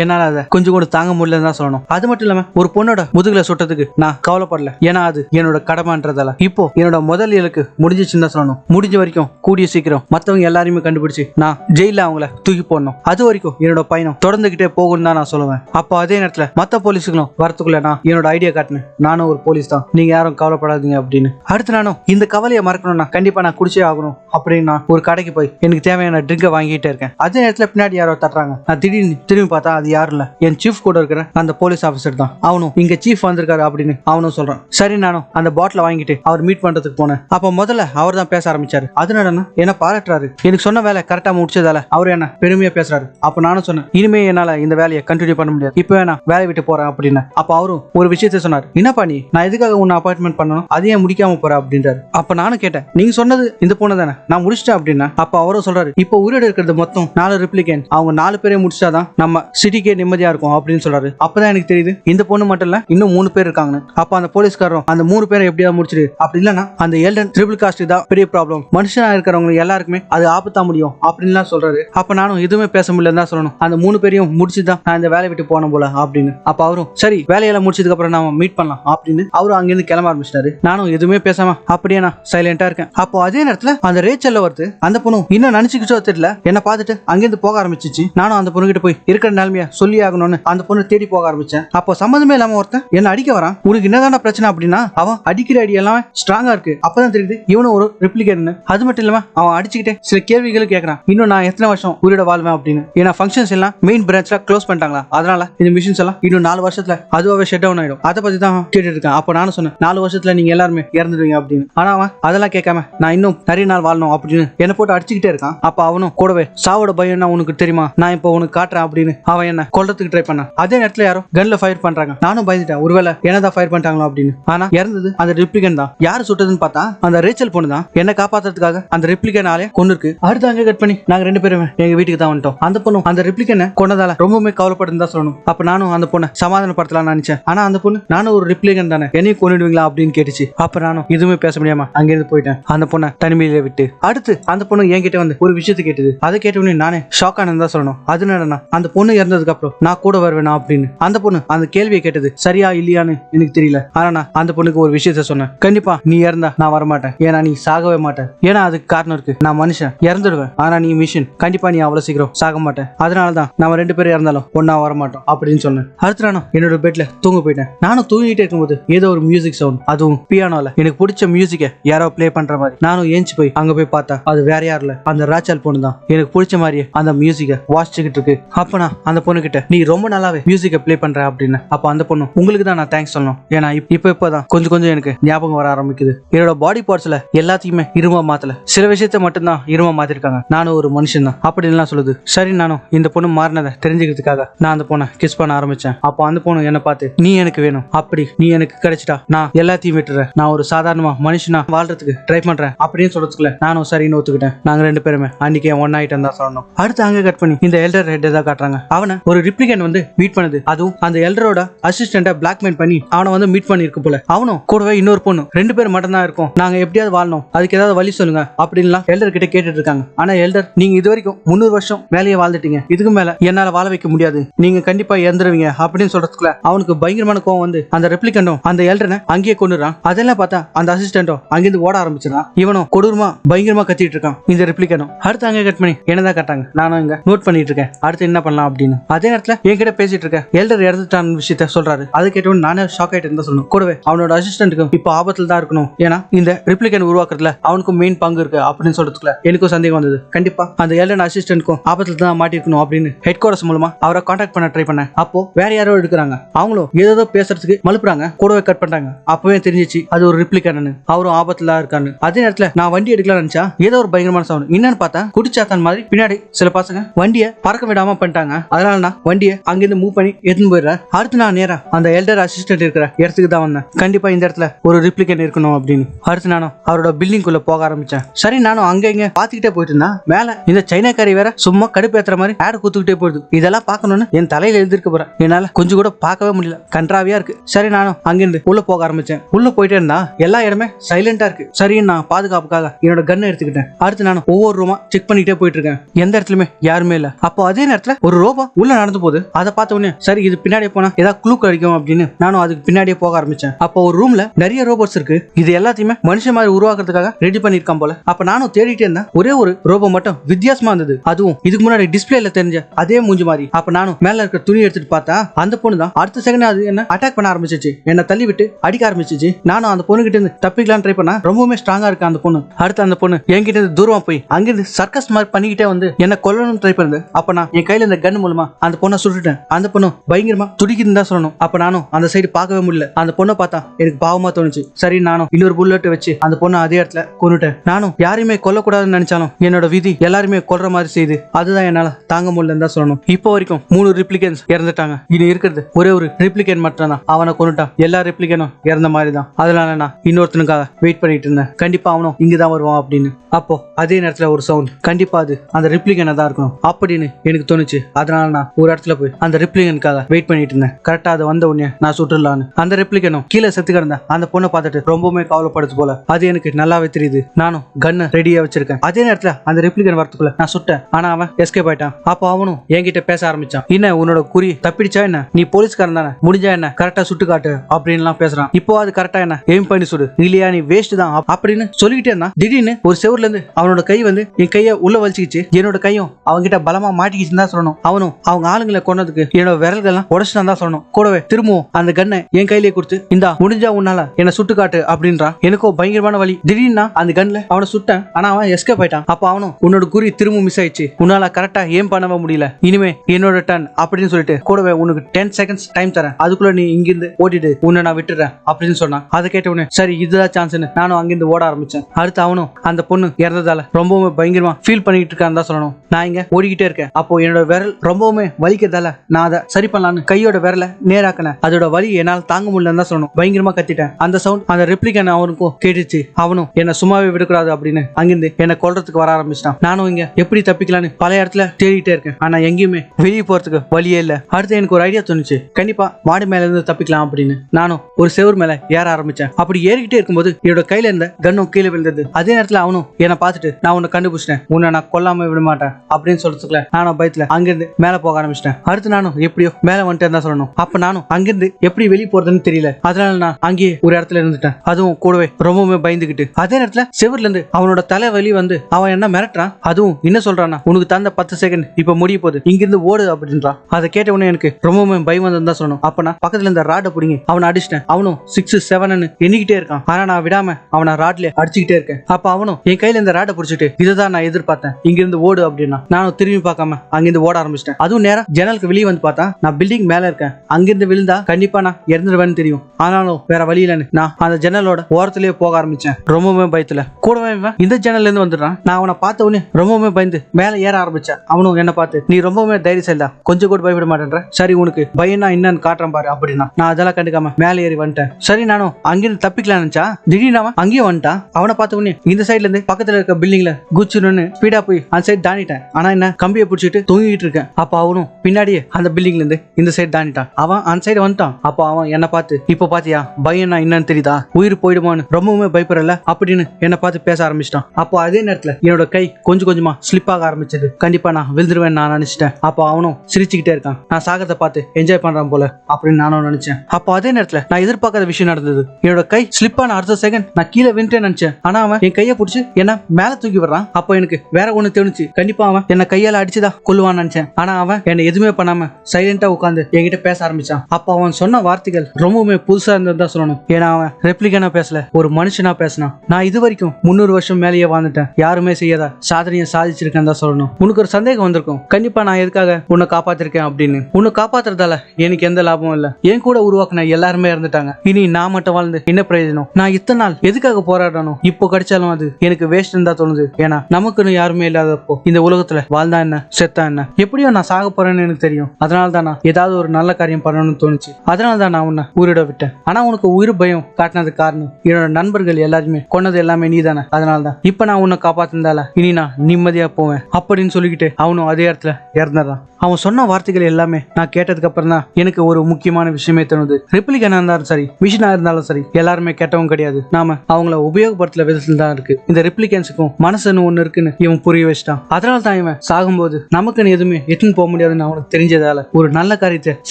என்னால அதை கொஞ்சம் கூட தாங்க முடியலன்னு தான் சொல்லணும். அது மட்டும் இல்லாம ஒரு பொண்ணோட முதுகுல சுட்டதுக்கு நான் கவலைப்படல. ஏன்னா அது என்னோட கடமைன்றதால. இப்போ என்னோட முதல் இலக்கு முடிஞ்சிச்சுன்னு தான் சொல்லணும். முடிஞ்ச வரைக்கும் கூடிய சீக்கிரம் மத்தவங்க எல்லாரையுமே கண்டுபிடிச்சு நான் ஜெயில அவங்கள தூக்கி போடணும். அது வரைக்கும் என்னோட பயணம் தொடர்ந்துகிட்டே போகும்னு தான் நான் சொல்லுவேன். அப்போ அதே நேரத்தில் மற்ற போலீஸுகளும் வரத்துக்குள்ள நான் என்னோட ஐடியா காட்டினேன். நானும் ஒரு போலீஸ் தான். நீங்க யாரும் கவலைப்படாதீங்க அப்படின்னு. அடுத்து நானும் இந்த கவலையை மறக்கணும்னா கண்டிப்பா நான் குடிச்சே ஆகணும் அப்படின்னு நான் ஒரு கடைக்கு போய் எனக்கு தேவையான ட்ரிங்கை வாங்கிட்டே இருக்கேன். அதே நேரத்தில் பின்னாடி யாரோ தட்டுறாங்க. நான் திடீர்னு திரும்பி பார்த்தா அது யாரும் இல்லை. என் சீஃப் கூட இருக்கிற அந்த போலீஸ் ஆஃபீஸர் தான். அவனும் இங்க சீஃப் வந்திருக்காரு அப்படின்னு அவனும் சொல்றான். சரி நானும் அந்த பாட்டில் வாங்கிட்டு அவர் மீட் பண்றதுக்கு போனேன். அப்ப முதல்ல அவர் தான் பேச ஆரம்பிச்சாரு. அதனால என்ன பாராட்டுறாரு? எனக்கு சொன்ன வேலை கரெக்டா முடிச்சதால அவர் என்ன பெருமையா பேசுறாரு. அப்ப நானும் சொன்னேன் இனிமே என்னால இந்த வேலையை கண்டினியூ பண்ண முடியாது. இப்போ வேணா வேலை விட்டு போறேன் அப்படின்னு. அப்ப அவரும் ஒரு விஷயத்த சொன்னார். என்னப்பா நீ? நான் எதுக்காக உன்னை அப்பாயின்மெண்ட் பண்ணணும்? அதையே முடிக்காம போற அப்படின்றாரு. அப்ப நானும் கேட்டேன் நீங்க சொன்னது இந்த பொண்ணு தானே? நான் முடிச்சிட்டேன் அப்படின்னா? அப்ப அவரும் சொல்றாரு இப்போ உயிரோடு இருக்கிறது மொத்தம் நாலு ரிப்ளிகேன் அவங்க நாலு பேரே முடிச்சாதான் நம்ம சிட்டிக்கே நிம்மதியா இருக்கும் அப்படின்னு சொல்றாரு. அப்பதான் எனக்கு தெரியுது இந்த பொண்ணு மட்டும் இல்ல இன்னும் மூணு பேர் இருக்காங்கன்னு. அப்ப அந்த போலீஸ்காரரும் அந்த மூணு பேரை எப்படியாவது முடிச்சிரு அப்படி இல்லைன்னா அந்த எல்டன் ட்ரிபிள் காஸ்ட் தான் பெரிய ப்ராப்ளம் மனுஷனா இருக்கிறவங்க எல்லாருக்குமே அது ஆபத்தா முடியும் அப்படின்லாம் சொல்றாரு. அப்ப நானும் எதுவுமே பேச முடியலன்னு தான் சொல்லணும். அந்த மூணு பேரையும் முடிச்சுதான் நான் இந்த வேலையை விட்டு போன போல அப்படின்னு. அப்ப அவரும் சரி வேலையெல்லாம் முடிச்சதுக்கு அப்புறம் நாம மீட் பண்ணலாம் அப்படின்னு அவரும் அங்கிருந்து கிளம்ப ஆரம்பிச்சிட்டாரு. நானும் எதுவுமே பேசாம அப்படியே நான் சைலண்டா இருக்கேன். அப்போ அதே நேரத்துல அந்த ரேச்சல்ல வருது அந்த பொண்ணு இன்னும் நினைச்சுக்கிச்சோ தெரியல. என்ன பார்த்துட்டு அங்கிருந்து போக ஆரம்பிச்சிச்சு. நானும் அந்த பொண்ணு கிட்ட போய் இருக்கிற நிலைமைய சொல்லி ஆகணும்னு அந்த பொண்ணு தேடி போக ஆரம்பிச்சேன். அப்போ சம்மந்தமே இல்லாம ஒருத்தன் என்ன அடிக்க வரான்? உனக்கு என்னதான பிரச்சனை? அப்படின்னா அவன் அடிக்கிற அடி எல்லாம் ஸ்ட்ராங்கா இருக்கு. அப்பதான் தெரியுது இவனும் ஒரு ரெப்ளிகேட்னு அது மட்டும் இல்லாம அவன் அடிச்சுக்கிட்டே சில கேள்விகள் கேட்கறான் இன்னும் நான் எத்தனை வருஷம் உயிரோட வாழ்வேன்? அப்படின்னு. ஏன்னா ஃபங்க்ஷன்ஸ் எல்லாம் மெயின் பிரான்ச்ல க்ளோஸ் பண்ணிட்டாங்களா? அதனால இந்த மிஷின்ஸ் எல்லாம் இன்னும் நாலு வருஷத்துல அதுவாகவே ஷட் டவுன் ஆயிடும். அதை பத்தி தான் கேட்டுட்டு இருக்கேன். அப்போ நானும் சொன்னேன் நாலு வருஷத்துல நீங்க எல்லாருமே இறந்துடுவீங்க அப்படின்னு. ஆனா அவன் அதெல்லாம் கேட்காம நான் இன்னும் நிறைய நாள் வாழணும் அப்படின்னு என்ன போட்டு அடிச்சுக்கிட்டே இருக்கான். அப்ப அவனும் கூடவே சாவோட பயம்னா உனக்கு தெரியுமா? நான் இப்போ உனக்கு காட்டுறேன் அப்படின்னு அவன் என்ன கொல்றதுக்கு ட்ரை பண்ணான். அதே நேரத்துல யாரோ கன்ல ஃபயர் பண்றாங்க. நானும் பயந்துட்டேன். ஒருவேளை என்னதான் ஃபயர் பண்ணிட்டாங்களோ அப்படின்னு. ஆனா இறந்தது அந்த ரிப்ளிகன் தான். யார் சுட்டதுன்னு பார்த்தா அந்த ரேச்சல் பொண்ணு தான். என்ன காப்பாத்துறதுக்காக அந்த ரிப்ளிகன் ஆளே கொண்டு இருக்கு அடுத்து அங்கே கட் பண்ணி நாங்க ரெண்டு பேரும் எங்க வீட்டுக்கு தான் வந்துட்டோம். அந்த பொண்ணு அந்த ரிப்ளிகனை கொண்டதால ரொம்பவுமே கவலைப்பட்டு தான் சொல்லணும். அப்ப நானும் அந்த பொண்ணை சமாதானப்படுத்தலாம் நினைச்சேன். ஆனா அந்த பொண்ணு நானும் ஒரு ரிப்ளிகன் தானே. என்னையும் கொண்டுடுவீங்களா அப்படின்னு கேட்டுச்சு. அப்ப நானும் எதுவுமே பேச முடியாம அங்கிருந்து போயிட்டேன். அந்த பொண்ணை தனிமையில விட்டு. அடுத்து அந்த பொண்ணு என்கிட்ட வந்து ஒரு விஷயத்தை கேட்டது. அதை கேட்ட உடனே நானே ஷாக் ஆனதா சொல்லணும். அது அதனால அந்த பொண்ணு இறந்ததுக்கு அப்புறம் நான் கூட வருவேனா அப்படின்னு. அந்த பொண்ணு அந்த கேள்வியை கேட்டது சரியா இல்லையான்னு எனக்கு தெரியல. ஆனா நான் அந்த பொண்ணுக்கு ஒரு விஷயத்த சொன்னேன். கண்டிப்பா நீ இறந்தா நான் வரமாட்டேன். ஏன்னா நீ சாகவே மாட்டேன். ஏன்னா அதுக்கு காரணம் இருக்கு. நான் மனுஷன் இறந்துடுவேன். ஆனா நீ மிஷின் கண்டிப்பா நீ அவ்வளவு சீக்கிரம் சாக மாட்டேன். அதனால தான் நம்ம ரெண்டு பேரும் இறந்தாலும் ஒன்னா வர மாட்டோம் அப்படின்னு சொன்னேன். அடுத்த நானும் என்னோட பெட்ல தூங்க போயிட்டேன். நானும் தூங்கிட்டே இருக்கும்போது ஏதோ ஒரு மியூசிக் சவுண்ட் அதுவும் பியானோல எனக்கு பிடிச்ச மியூசிக்கை யாரோ ப்ளே பண்ற மாதிரி. நானும் ஏஞ்சி போய் அங்க போய் பார்த்தா அது வேற யாரும் இல்ல அந்த ராச்சல் பொண்ணு தான். எனக்கு பிடிச்ச மாதிரியே அந்த மியூசிக்கை வாசிச்சுக்கிட்டு இருக்கு. அப்ப நான் அந்த பொண்ணு கிட்ட நீ ரொம்ப நல்லாவே மியூசிக்கை ப்ளே பண்ற அப்படின்னு. அப்ப அந்த பொண்ணு உங்களுக்கு தான் நான் தேங்க்ஸ் சொல்லணும். ஏன்னா இப்போ இப்ப இப்பதான் கொஞ்சம் கொஞ்சம் எனக்கு ஞாபகம் வர ஆரம்பிக்குது. என்னோட பாடி பார்ட்ஸ்ல எல்லாத்தையுமே இருமா மாத்தல. சில விஷயத்த மட்டும்தான் இருமா மாத்திருக்காங்க. நானும் ஒரு மனுஷன் தான் அப்படின்னு சொல்லுது சரி நானும் இந்த பொண்ணு மாறினதை தெரிஞ்சுக்கிறதுக்காக நான் அந்த பொண்ணை கிஸ் பண்ண ஆரம்பிச்சேன். அப்போ அந்த பொண்ணு என்ன பார்த்து நீ எனக்கு வேணும். அப்படி நீ எனக்கு கிடைச்சிட்டா நான் எல்லாத்தையும் விட்டுறேன். நான் ஒரு சாதாரணமா மனுஷனா வாழ்றதுக்கு ட்ரை பண்றேன். அப்படின்னு சொல்றதுக்குள்ள நானும் சரின்னு ஒத்துக்கிட்டேன். நாங்க ரெண்டு பேருமே அன்னைக்கே ஒன் ஆயிட்டம் தான் சொல்லணும் அடுத்து அங்க கட் பண்ணி இந்த எல்டர் ஹெட் தான் காட்டுறாங்க. அவனை ஒரு ரிப்ளிகன் வந்து மீட் பண்ணுது. அதுவும் அந்த எல்டரோட அசிஸ்டண்ட்டை பிளாக்மெயில் பண்ணி அவனை வந்து மீட் பண்ணிருக்கு போல. அவனும் கூடவே இன்னொரு பொண்ணு ரெண்டு பேர் மட்டும் தான் இருக்கும். நாங்க எப்படியாவது வாழணும். அதுக்கு ஏதாவது வழி சொல்லுங்க அப்படின்லாம் எல்டர் கிட்ட கேட்டுட்டு இருக்காங்க. ஆனா எல்டர் நீங்க இது வரைக்கும் முந்நூறு வருஷம் வேலையை வாழ்ந்துட்டீங்க. இதுக்கு மேல என்னால வாழ வைக்க முடியாது. நீங்க கண்டிப்பா இறந்துருவீங்க அப்படின்னு சொல்றதுக்குள்ள அவனுக்கு பயங்கரமான கோவம் வந்து அந்த ரெப்ளிகண்டும் அந்த எல்டனை அங்கேயே கொண்டுறான் அதெல்லாம் பார்த்தா அந்த அசிஸ்டண்டும் அங்கிருந்து ஓட ஆரம்பிச்சிடான் இவனும் கொடூரமா பயங்கரமா கத்திட்டு இருக்கான். இந்த ரெப்ளிகண்டும் அடுத்து அங்கே கட் பண்ணி என்னதான் கட்டாங்க நானும் இங்க நோட் பண்ணிட்டு இருக்கேன். அடுத்து என்ன பண்ணலாம் அப்படின்னு. அதே நேரத்துல என்கிட்ட பேசிட்டு இருக்க எல்டர் இறந்துட்டான் விஷயத்த சொல்றாரு. அது கேட்டவன் நானே ஷாக் ஆயிட்டு இருந்தா சொல்லணும். கூடவே அவனோட அசிஸ்டன்ட்டுக்கும் இப்போ ஆபத்துல தான் இருக்கணும். ஏன்னா இந்த ரிப்ளிகன் உருவாக்குறதுல அவனுக்கும் மெயின் பங்கு இருக்கு அப்படின்னு சொல்றதுக்குள்ள எனக்கும் சந்தேகம் வந்தது. கண்டிப்பா அந்த எல்டன் அசிஸ்டன்ட்க்கும் ஆபத்துல தான் மாட்டிருக்கணும் அப்படின்னு ஹெட் குவார்டர்ஸ் மூலமா அவரை கான்டாக்ட் பண்ண ட்ரை பண்ணேன். அப்போ வேற யாரோ எடுக்கிறாங்க. அவங்களும் ஏதோ பேசுறதுக்கு மலுப்புறாங்க கூடவே கட் பண்றாங்க. அப்பவே தெரிஞ்சிச்சு அது ஒரு ரிப்ளிகன் அவரும் ஆபத்துல தான் இருக்கான்னு. அதே நேரத்துல நான் வண்டி எடுக்கலாம் நினைச்சா ஏதோ ஒரு பயங்கரமான சவுண்ட் என்னன்னு பார்த்தா குடிச்சாத்தான் மாதிரி பின்னாடி சில பசங்க வண்டியை பறக்க விடாம பண்ணிட்டாங்க. அதனால நான் வண்டியை அங்கிருந்து மூவ் பண்ணி எடுத்துன்னு போயிடுறேன். அடுத்து நான் நேரா அந்த எல்டர் அசிஸ்டன்ட் இருக்கிற இடத்துக்கு தான் வந்தேன். கண்டிப்பா இந்த இடத்துல ஒரு ரிப்ளிகன் இருக்கணும் அப்படின்னு. அடுத்து நானும் அவரோட பில்டிங் குள்ள போக ஆரம்பிச்சேன். சரி நானும் அங்க இங்க பாத்துக்கிட்டே போயிட்டு இருந்தா மேல இந்த சைனாக்காரி வேற சும்மா கடுப்பேத்துற மாதிரி ஆடு குத்துக்கிட்டே போயிடுது இதெல்லாம் பார்க்கணும்னு என் தலையில எழுந்திருக்க போறேன். என்னால கொஞ்சம் கூட பார்க்கவே முடியல. கன்றாவியா இருக்கு. சரி நானும் அங்கிருந்து உள்ள போக ஆரம்பிச்சேன். உள்ள போயிட்டே இருந்தா எல்லா இடமே சைலண்டா இருக்கு. சரி நான் பாதுகாப்புக்காக என்னோட கன்னை எடுத்துக்கிட்டேன். அடுத்து நானும் ஒவ்வொரு ரூமா செக் பண்ணிட்டே போயிட்டு இருக்கேன். எந்த இடத்துலயுமே யாருமே இல்ல. அப்போ அதே நேரத்துல ஒரு ரோபோ உள்ள நடந்து போகுது. அதை பார்த்த உடனே சரி இது பின்னாடியே போனா ஏதாவது குழு கிடைக்கும் அப்படின்னு நானும் அதுக்கு பின்னாடியே போக ஆரம்பிச்சேன். அப்போ ஒரு ரூம்ல நிறைய ரோபோட்ஸ் இருக்கு. இது எல்லாத்தையுமே மனுஷன் மாதிரி உருவாக்குறதுக்காக ரெடி பண்ணிருக்கான் போல. அப்ப நானும் தேடிட்டே இருந்தேன். ஒரே ஒரு ரோபோ மட்டும் வித்தியாசமா இருந்தது. அதுவும் இதுக்கு முன்னாடி முன்னாடி டிஸ்பிளேல தெரிஞ்ச அதே மூஞ்சி மாதிரி. அப்ப நானும் மேல இருக்க துணி எடுத்துட்டு பார்த்தா அந்த பொண்ணு தான் அடுத்த செகண்ட் அது என்ன அட்டாக் பண்ண ஆரம்பிச்சிச்சு. என்ன தள்ளி விட்டு அடிக்க ஆரம்பிச்சிச்சு. நானும் அந்த பொண்ணு கிட்ட இருந்து தப்பிக்கலாம் ட்ரை பண்ணா ரொம்பவுமே ஸ்ட்ராங்கா இருக்கு அந்த பொண்ணு. அடுத்து அந்த பொண்ணு என்கிட்ட இருந்து தூரமா போய் அங்கிருந்து சர்க்கஸ் மாதிரி பண்ணிக்கிட்டே வந்து என்ன கொல்லணும்னு ட்ரை பண்ணுது. அப்ப நான் என் கையில இந்த கன் மூலமா அந்த பொண்ணை சுட்டுட்டேன். அந்த பொண்ணு பயங்கரமா துடிக்குதுன்னு தான் சொல்லணும். அப்ப நானும் அந்த சைடு பார்க்கவே முடியல. அந்த பொண்ணை பார்த்தா எனக்கு பாவமா தோணுச்சு. சரி நானும் இன்னொரு புல்லட் வச்சு அந்த பொண்ணை அதே இடத்துல கொன்னுட்டேன். நானும் யாரையுமே கொல்லக்கூடாதுன்னு நினைச்சாலும் என்னோட விதி எல்லாருமே கொல்ற மாதிரி செய்யுது அதுதான் என்னால தாங்க முடியலன்னு தான் சொல்லணும். இப்போ வரைக்கும் மூணு ரிப்ளிகன்ஸ் இறந்துட்டாங்க. இனி இருக்கிறது ஒரே ஒரு ரிப்ளிகன் மட்டும் தான். அவனை கொண்டுட்டான் எல்லா ரிப்ளிகனும் இறந்த மாதிரி தான். அதனால நான் இன்னொருத்தனுக்காக வெயிட் பண்ணிட்டு இருந்தேன். கண்டிப்பா அவனும் இங்க தான் வருவான் அப்படின்னு. அப்போ அதே நேரத்துல ஒரு சவுண்ட் கண்டிப்பா அது அந்த ரிப்ளிகனை தான் இருக்கணும். அப்படின்னு எனக்கு தோணுச்சு. அதனால நான் ஒரு இடத்துல போய் அந்த ரிப்ளிகனுக்காக வெயிட் பண்ணிட்டு இருந்தேன். கரெக்டா அது வந்த உடனே நான் சுட்டுலான்னு அந்த ரிப்ளிகனும் கீழே செத்து கிடந்த அந்த பொண்ணை பார்த்துட்டு ரொம்பவுமே கவலைப்படுது போல. அது எனக்கு நல்லாவே தெரியுது. நானும் கன்னு ரெடியா வச்சிருக்கேன். அதே நேரத்துல அந்த ரிப்ளிகன் வரத்துக்குள்ள நான் சுட்டேன். ஆனா அவன் எஸ்கேப் ஆயிட்டான். அப்போ அவனும் என்கிட்ட பேச ஆரம்பிச்சான். என்ன உன்னோட குறி தப்பிடுச்சா என்ன? நீ போலீஸ்காரன் தானே? முடிஞ்சா என்ன? கரெக்டா சுட்டு காட்டு அப்படின்லாம் பேசுறான். இப்போ அது கரெக்டா என்ன? எய்ம் பண்ணி சுடு இல்லையா நீ வேஸ்ட் தான். அப்படின்னு சொல்லிக்கிட்டே இருந்தான். திடீர்னு ஒரு செவர்ல இருந்து அவனோட கை வந்து என் கைய உள்ள வலிச்சுக்கிச்சு. என்னோட கையும் அவன்கிட்ட பலமா மாட்டிக்கிச்சுன்னு தான் சொல்லணும். அவனும் அவங்க ஆளுங்களை கொண்டதுக்கு என்னோட விரல்கள்லாம் உடச்சுதான் தான் சொல்லணும். கூடவே திரும்பவும் அந்த கண்ணை என் கையிலேயே கொடுத்து இந்தா முடிஞ்சா உன்னால என்ன சுட்டு காட்டு அப்படின்றான். எனக்கோ பயங்கரமான வழி திடீர்னு நான் அந்த கண்ணில் அவனை சுட்டேன். ஆனா அவன் எஸ்கேப் ஆயிட்டான். அப்ப அவனும் உன்னோட குறி திரும்ப மிஸ் ஆயிடுச்சு. உன்னால கரெக்டா ஏம் பண்ணவே முடியல. இனிமே என்னோட டர்ன் அப்படின்னு சொல்லிட்டு கூடவே உனக்கு டென் செகண்ட்ஸ் டைம் தரேன். அதுக்குள்ள நீ இங்கிருந்து ஓட்டிட்டு உன்னை நான் விட்டுறேன் அப்படின்னு சொன்னான். அதை கேட்ட உடனே சரி இதுதான் சான்ஸ்னு நானும் அங்கிருந்து ஓட ஆரம்பிச்சேன். அடுத்து அவனும் அந்த பொண்ணு இறந்ததால ரொம்பவுமே பயங்கரமா ஃபீல் பண்ணிட்டு இருக்கான்னு தான் சொல்லணும். நான் இங்க ஓடிக்கிட்டே இருக்கேன். அப்போ என்னோட விரல் ரொம்பவுமே வலிக்கிறதால நான் அதை சரி பண்ணலான்னு கையோட விரலை நேராக்கினேன். அதோட வலி என்னால் தாங்க முடியலன்னு தான் சொல்லணும். பயங்கரமா கத்திட்டேன். அந்த சவுண்ட் அந்த ரெப்ளிகன் அவனுக்கும் கேட்டுச்சு. அவனும் என்ன சும்மாவே விடக்கூடாது அப்படின்னு அங்கிருந்து என்ன கொல்றதுக்கு வர ஆரம்பிச்சிட்டான். நானும் இங்க எப்படி தப்பிக்கலான்னு பழைய இடத்துல தேடிட்டே இருக்கேன். ஆனா எங்கேயுமே வெளியே போறதுக்கு வழியே இல்ல. அடுத்து எனக்கு ஒரு ஐடியா தோணுச்சு. கண்டிப்பா மாடு மேல இருந்து தப்பிக்கலாம் அப்படின்னு. நானும் ஒரு செவர் மேல ஏற ஆரம்பிச்சேன். அப்படி ஏறிக்கிட்டே இருக்கும்போது என்னோட கையில இருந்த கன்னும் கீழே விழுந்தது. அதே நேரத்துல அவனும் என்னை பார்த்துட்டு நான் உன்னை கண்டுபிடிச்சிட்டேன். உன்னை நான் கொல்லாம விட மாட்டேன். அப்படின்னு சொல்றதுக்குள்ள நானும் பயத்துல அங்கிருந்து மேல போக ஆரம்பிச்சிட்டேன். அடுத்து நானும் எப்படியோ மேல வந்துட்டே தான் சொல்லணும். அப்ப நானும் அங்கிருந்து எப்படி வெளியே போறதுன்னு தெரியல. அதனால நான் அங்கேயே ஒரு இடத்துல இருந்துட்டேன். அதுவும் கூடவே ரொம்பவுமே பயந்துகிட்டு. அதே நேரத்துல செவர்ல இருந்து அவனோட தலை வலி வந்து அவன் என்ன மிரட்டுறான்? அதுவும் என்ன சொல்றானா உனக்கு தந்த பத்து செகண்ட் இப்ப முடிய போகுது. இங்கிருந்து ஓடு அப்படின்றான் அதை கேட்ட உடனே எனக்கு ரொம்பவுமே பயம் வந்து தான் சொல்லணும். அப்ப நான் பக்கத்துல இருந்த ராடை பிடிங்கி அவனை அடிச்சிட்டேன். அவனும் சிக்ஸ் செவன் எண்ணிக்கிட்டே இருக்கான். ஆனா நான் விடாம அவனை ராட்ல அடிச்சுக்கிட்டே இருக்கேன். அப்ப அவனும் என் கையில இந்த ராடை பிடிச்சிட்டு இதுதான் நான் எதிர்பார்த்தேன். இங்கிருந்து ஓடு அப்படின்னா நானும் திரும்பி பார்க்காம அங்கிருந்து ஓட ஆரம்பிச்சிட்டேன். அதுவும் நேரம் ஜன்னலுக்கு வெளியே வந்து பார்த்தா நான் பில்டிங் மேல இருக்கேன். அங்கிருந்து விழுந்தா கண்டிப்பா நான் இறந்துருவேன்னு தெரியும். ஆனாலும் வேற வழி இல்லைன்னு நான் அந்த ஜன்னலோட ஓரத்திலேயே போக ஆரம்பிச்சேன். ரொம்பவுமே பயத்துல. கூடவே இந்த ஜன்னல்ல இருந்து வந்துடுறான். நான் அவனை பார்த்த உடனே ரொம்பவுமே பயந்து மேல ஏற ஆரம்பிச்சேன். அவனும் என்ன பார்த்து நீ ரொம்பவுமே தைரியசேலா கொஞ்சம் கூட பயப்பட மாட்டேன்ற. சரி உனக்கு பயம்னா என்னன்னு காட்டுறேன் பாரு அப்படின்னா. நான் அதெல்லாம் கண்டுக்காம மேலே ஏறி வந்துட்டேன். சரி நானும் அங்கிருந்து தப்பிக்கலாம் நினைச்சா திடீர்னு அவன் அங்கேயும் வந்துட்டான். அவனை பார்த்த உடனே இந்த சைடுல இருந்து பக்கத்துல இருக்க பில்டிங்ல குச்சின்னு ஸ்பீடா போய் அந்த சைடு தாண்டிட்டேன். ஆனா என்ன கம்பியை பிடிச்சிட்டு தூங்கிட்டு இருக்கேன். அப்ப அவனும் பின்னாடியே அந்த பில்டிங்ல இருந்து இந்த சைடு தாண்டிட்டான். அவன் அந்த சைடு வந்துட்டான். அப்போ அவன் என்ன பார்த்து இப்போ பாத்தியா பயம்னா என்னன்னு தெரியுதா? உயிர் போயிடுமான்னு ரொம்பவுமே பயப்படல? அப்படின்னு என்ன பார்த்து பேச ஆரம்பிச்சிட்டான். அப்போ அதே நேரத்துல என்னோட கை கொஞ்சம் கொஞ்சமா ஸ்லிப் ஆக ஆரம்பிச்சது. கண்டிப்பா நான் விழுந்துருவேன் நான் நினைச்சிட்டேன். அப்போ அவனும் சிரிச்சுக்கிட்டே இருக்கான். நான் சாகத்தை பார்த்து என்ஜாய் பண்றான் போல அப்படின்னு நானும் நினைச்சேன். அப்போ அதே நேரத்துல நான் எதிர்பார்க்காத விஷயம் நடந்தது. என்னோட கை ஸ்லிப் ஆன அடுத்த செகண்ட் நான் கீழே விழுந்துட்டேன் நினைச்சேன். ஆனா அவன் என் கையை பிடிச்சி என்ன மேல தூக்கி விடுறான். அப்போ எனக்கு வேற ஒண்ணு தோணுச்சு. கண்டிப்பா அவன் என்ன கையால அடிச்சுதா கொல்லுவான்னு நினைச்சேன். ஆனா அவன் என்ன எதுவுமே பண்ணாம சைலண்டா உட்காந்து என்கிட்ட பேச ஆரம்பிச்சான். அப்போ அவன் சொன்ன வார்த்தைகள் ரொம்பவுமே புதுசா இருந்ததா சொல்லணும். ஏன்னா அவன் ரெப்ளிகனா பேசல ஒரு மனுஷனா பேசினான். நான் இது வரைக்கும் முந்நூறு வருஷம் மேலேயே வாழ்ந்துட்டேன். யாருமே செய்யாத சாதனையை சாதிச்சிருக்கேன் தான் சொல்லணும். உனக்கு ஒரு சந்தேகம் வந்திருக்கும். கண்டிப்பா நான் எதுக்காக உன்னை காப்பாத்திருக்கேன் அப்படின்னு. உன்னை காப்பாத்துறதால எனக்கு எந்த லாபமும் இல்ல. என் கூட உருவாக்குன எல்லாருமே இறந்துட்டாங்க. இனி நான் மட்டும் வாழ்ந்து என்ன பிரயோஜனம்? நான் இத்தனை நாள் எதுக்காக போராடணும் இப்போ கிடைச்சாலும் அது எனக்கு வேஸ்ட் தான் தோணுது. ஏன்னா நமக்குன்னு யாருமே இல்லாதப்போ இந்த உலகத்துல வாழ்ந்தா என்ன செத்தா என்ன? எப்படியோ நான் சாக போறேன்னு எனக்கு தெரியும். அதனால தான் நான் ஏதாவது ஒரு நல்ல காரியம் பண்ணணும்னு தோணுச்சு. அதனால தான் நான் உன்னை உயிரிட விட்டேன். ஆனா உனக்கு உயிர் பயம் காட்டினது காரணம் என்னோட நண்பர்கள் எல்லாருமே கொன்னது எல்லாமே நீ தானே அதனால தான் இப்ப நான் உன்னை காப்பாத்தினதால இனி நான் நிம்மதியா போவேன் அப்படின்னு சொல்லி சொல்லிக்கிட்டு அவனும் அதே இடத்துல இறந்துடுறான் அவன் சொன்ன வார்த்தைகள் எல்லாமே நான் கேட்டதுக்கு அப்புறம் தான் எனக்கு ஒரு முக்கியமான விஷயமே தோணுது. ரிப்ளிகனா இருந்தாலும் சரி மிஷினா இருந்தாலும் சரி எல்லாருமே கெட்டவங்க கிடையாது. நாம அவங்கள உபயோகப்படுத்துற விதத்துல தான் இருக்கு. இந்த ரிப்ளிகன்ஸுக்கும் மனசுன்னு ஒண்ணு இருக்குன்னு இவன் புரிய வச்சிட்டான். அதனால தான் இவன் சாகும்போது நமக்குன்னு எதுவுமே எட்டுன்னு போக முடியாதுன்னு அவனுக்கு தெரிஞ்சதால ஒரு நல்ல காரியத்தை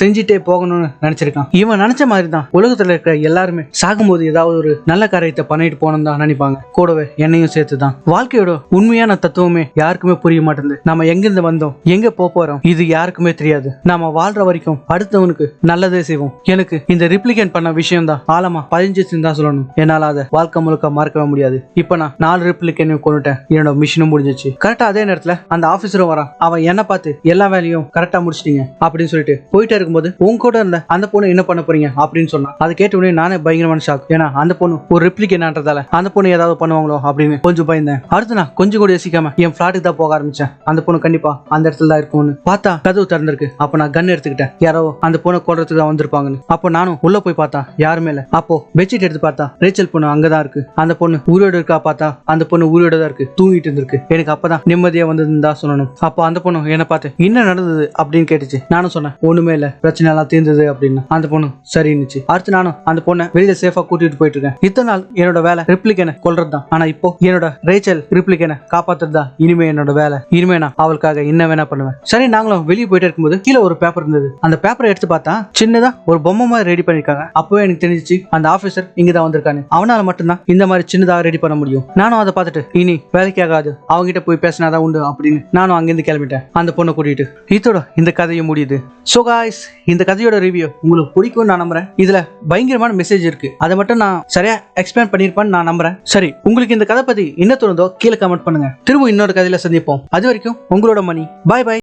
செஞ்சுட்டே போகணும்னு நினைச்சிருக்கான். இவன் நினைச்ச மாதிரி தான் உலகத்துல இருக்கிற எல்லாருமே சாகும்போது ஏதாவது ஒரு நல்ல காரியத்தை பண்ணிட்டு போகணும் தான் நினைப்பாங்க. கூடவே என்னையும் சேர்த்து தான் வாழ்க்கையோட உண்மையான தத்துவமே யாருக்குமே புரிய மாட்டேங்குது. நாம எங்கிருந்து வந்தோம்? எங்க போக போறோம்? இது யாருக்குமே தெரியாது. நாம வாழ்ற வரைக்கும் அடுத்தவனுக்கு நல்லதே செய்வோம். எனக்கு இந்த ரிப்ளிகேட் பண்ண விஷயம் தான் ஆழமா பதிஞ்சிச்சுன்னு தான் சொல்லணும். என்னால அதை வாழ்க்கை முழுக்க மறக்கவே முடியாது. இப்போ நான் நாலு ரிப்ளிகேனையும் கொண்டுட்டேன். என்னோட மிஷினும் முடிஞ்சிச்சு. கரெக்டா அதே நேரத்துல அந்த ஆபீசரும் வரான். அவன் என்ன பார்த்து எல்லா வேலையும் கரெக்டா முடிச்சிட்டீங்க அப்படின்னு சொல்லிட்டு போயிட்டே இருக்கும்போது உங்க கூட இருந்த அந்த பொண்ணு என்ன பண்ண போறீங்க? அப்படின்னு சொன்னா அதை கேட்ட உடனே நானே பயங்கரமான ஷாக் ஏன்னா அந்த பொண்ணு ஒரு ரிப்ளிகேனான்றதால அந்த பொண்ணு ஏதாவது பண்ணுவாங்களோ அப்படின்னு கொஞ்சம் பயந்தேன். அடுத்து நான் கொஞ்சம் கூட யோசிக்காம என் ஃபிளாட்டுக்கு தான் போக ஆரம்பிச்சேன். அந்த பொண்ணு கண்டிப்பா அந்த இடத்துல தான் இருக்கும்னு. பார்த்தா கதவு திறந்திருக்கு. அப்ப நான் கன் எடுத்துக்கிட்டேன். யாரோ அந்த பொண்ணை கொள்றதுக்கு தான் வந்திருப்பாங்கன்னு. அப்போ நானும் உள்ள போய் பார்த்தா யாருமே இல்லை அப்போ பெட்ஷீட் எடுத்து பார்த்தா ரேச்சல் பொண்ணு அங்கதான் இருக்கு. அந்த பொண்ணு உயிரோடு இருக்கா பார்த்தா அந்த பொண்ணு உயிரோட தான் இருக்கு. தூங்கிட்டு இருந்திருக்கு. எனக்கு அப்பதான் நிம்மதியா வந்ததுன்னு தான் சொல்லணும். அப்போ அந்த பொண்ணு என்ன பார்த்து என்ன நடந்தது? அப்படின்னு கேட்டுச்சு. நானும் சொன்னேன் ஒண்ணுமே இல்ல. பிரச்சனை எல்லாம் தீர்ந்தது அப்படின்னு. அந்த பொண்ணு சரின்னுச்சு. அடுத்து நானும் அந்த பொண்ணை வெளியில சேஃபா கூட்டிட்டு போயிட்டு இருக்கேன். இத்தனை நாள் என்னோட வேலை ரிப்ளிகனை கொல்றது தான் ஆனா இப்போ என்னோட ரேச்சல் ரிப்ளிகேனை காப்பாத்துறது தான் இனிமே என்னோட வேலை. இனிமே வேணா அவளுக்காக என்ன வேணா பண்ணுவேன். சரி நாங்களும் வெளியே போயிட்டு இருக்கும்போது கீழே ஒரு பேப்பர் இருந்தது. அந்த பேப்பரை எடுத்து பார்த்தா சின்னதா ஒரு பொம்மை மாதிரி ரெடி பண்ணிருக்காங்க அப்பவே எனக்கு தெரிஞ்சிச்சு அந்த ஆபீசர் இங்க தான் வந்திருக்காங்க அவனால மட்டும்தான் இந்த மாதிரி சின்னதாக ரெடி பண்ண முடியும். நானும் அதை பார்த்துட்டு இனி வேலைக்கு ஆகாது. அவங்ககிட்ட போய் பேசினாதான் உண்டு அப்படின்னு நானும் அங்கிருந்து கிளம்பிட்டேன். அந்த பொண்ணை கூட்டிட்டு. இதோட இந்த கதையும் முடியுது. ஸோ காய்ஸ் இந்த கதையோட ரிவ்யூ உங்களுக்கு பிடிக்கும்னு நான் நம்புறேன். இதுல பயங்கரமான மெசேஜ் இருக்கு. அதை மட்டும் நான் சரியா எக்ஸ்பிளைன் பண்ணிருப்பேன்னு நான் நம்புறேன். சரி உங்களுக்கு இந்த கதை பத்தி என்ன தோணுதோ கீழே கமெண்ட் பண்ணுங்க. திரும்ப இன்னொரு கதையில சந்திப்போம். அது வரைக்கும் உங்களோட மணி. பாய் பாய்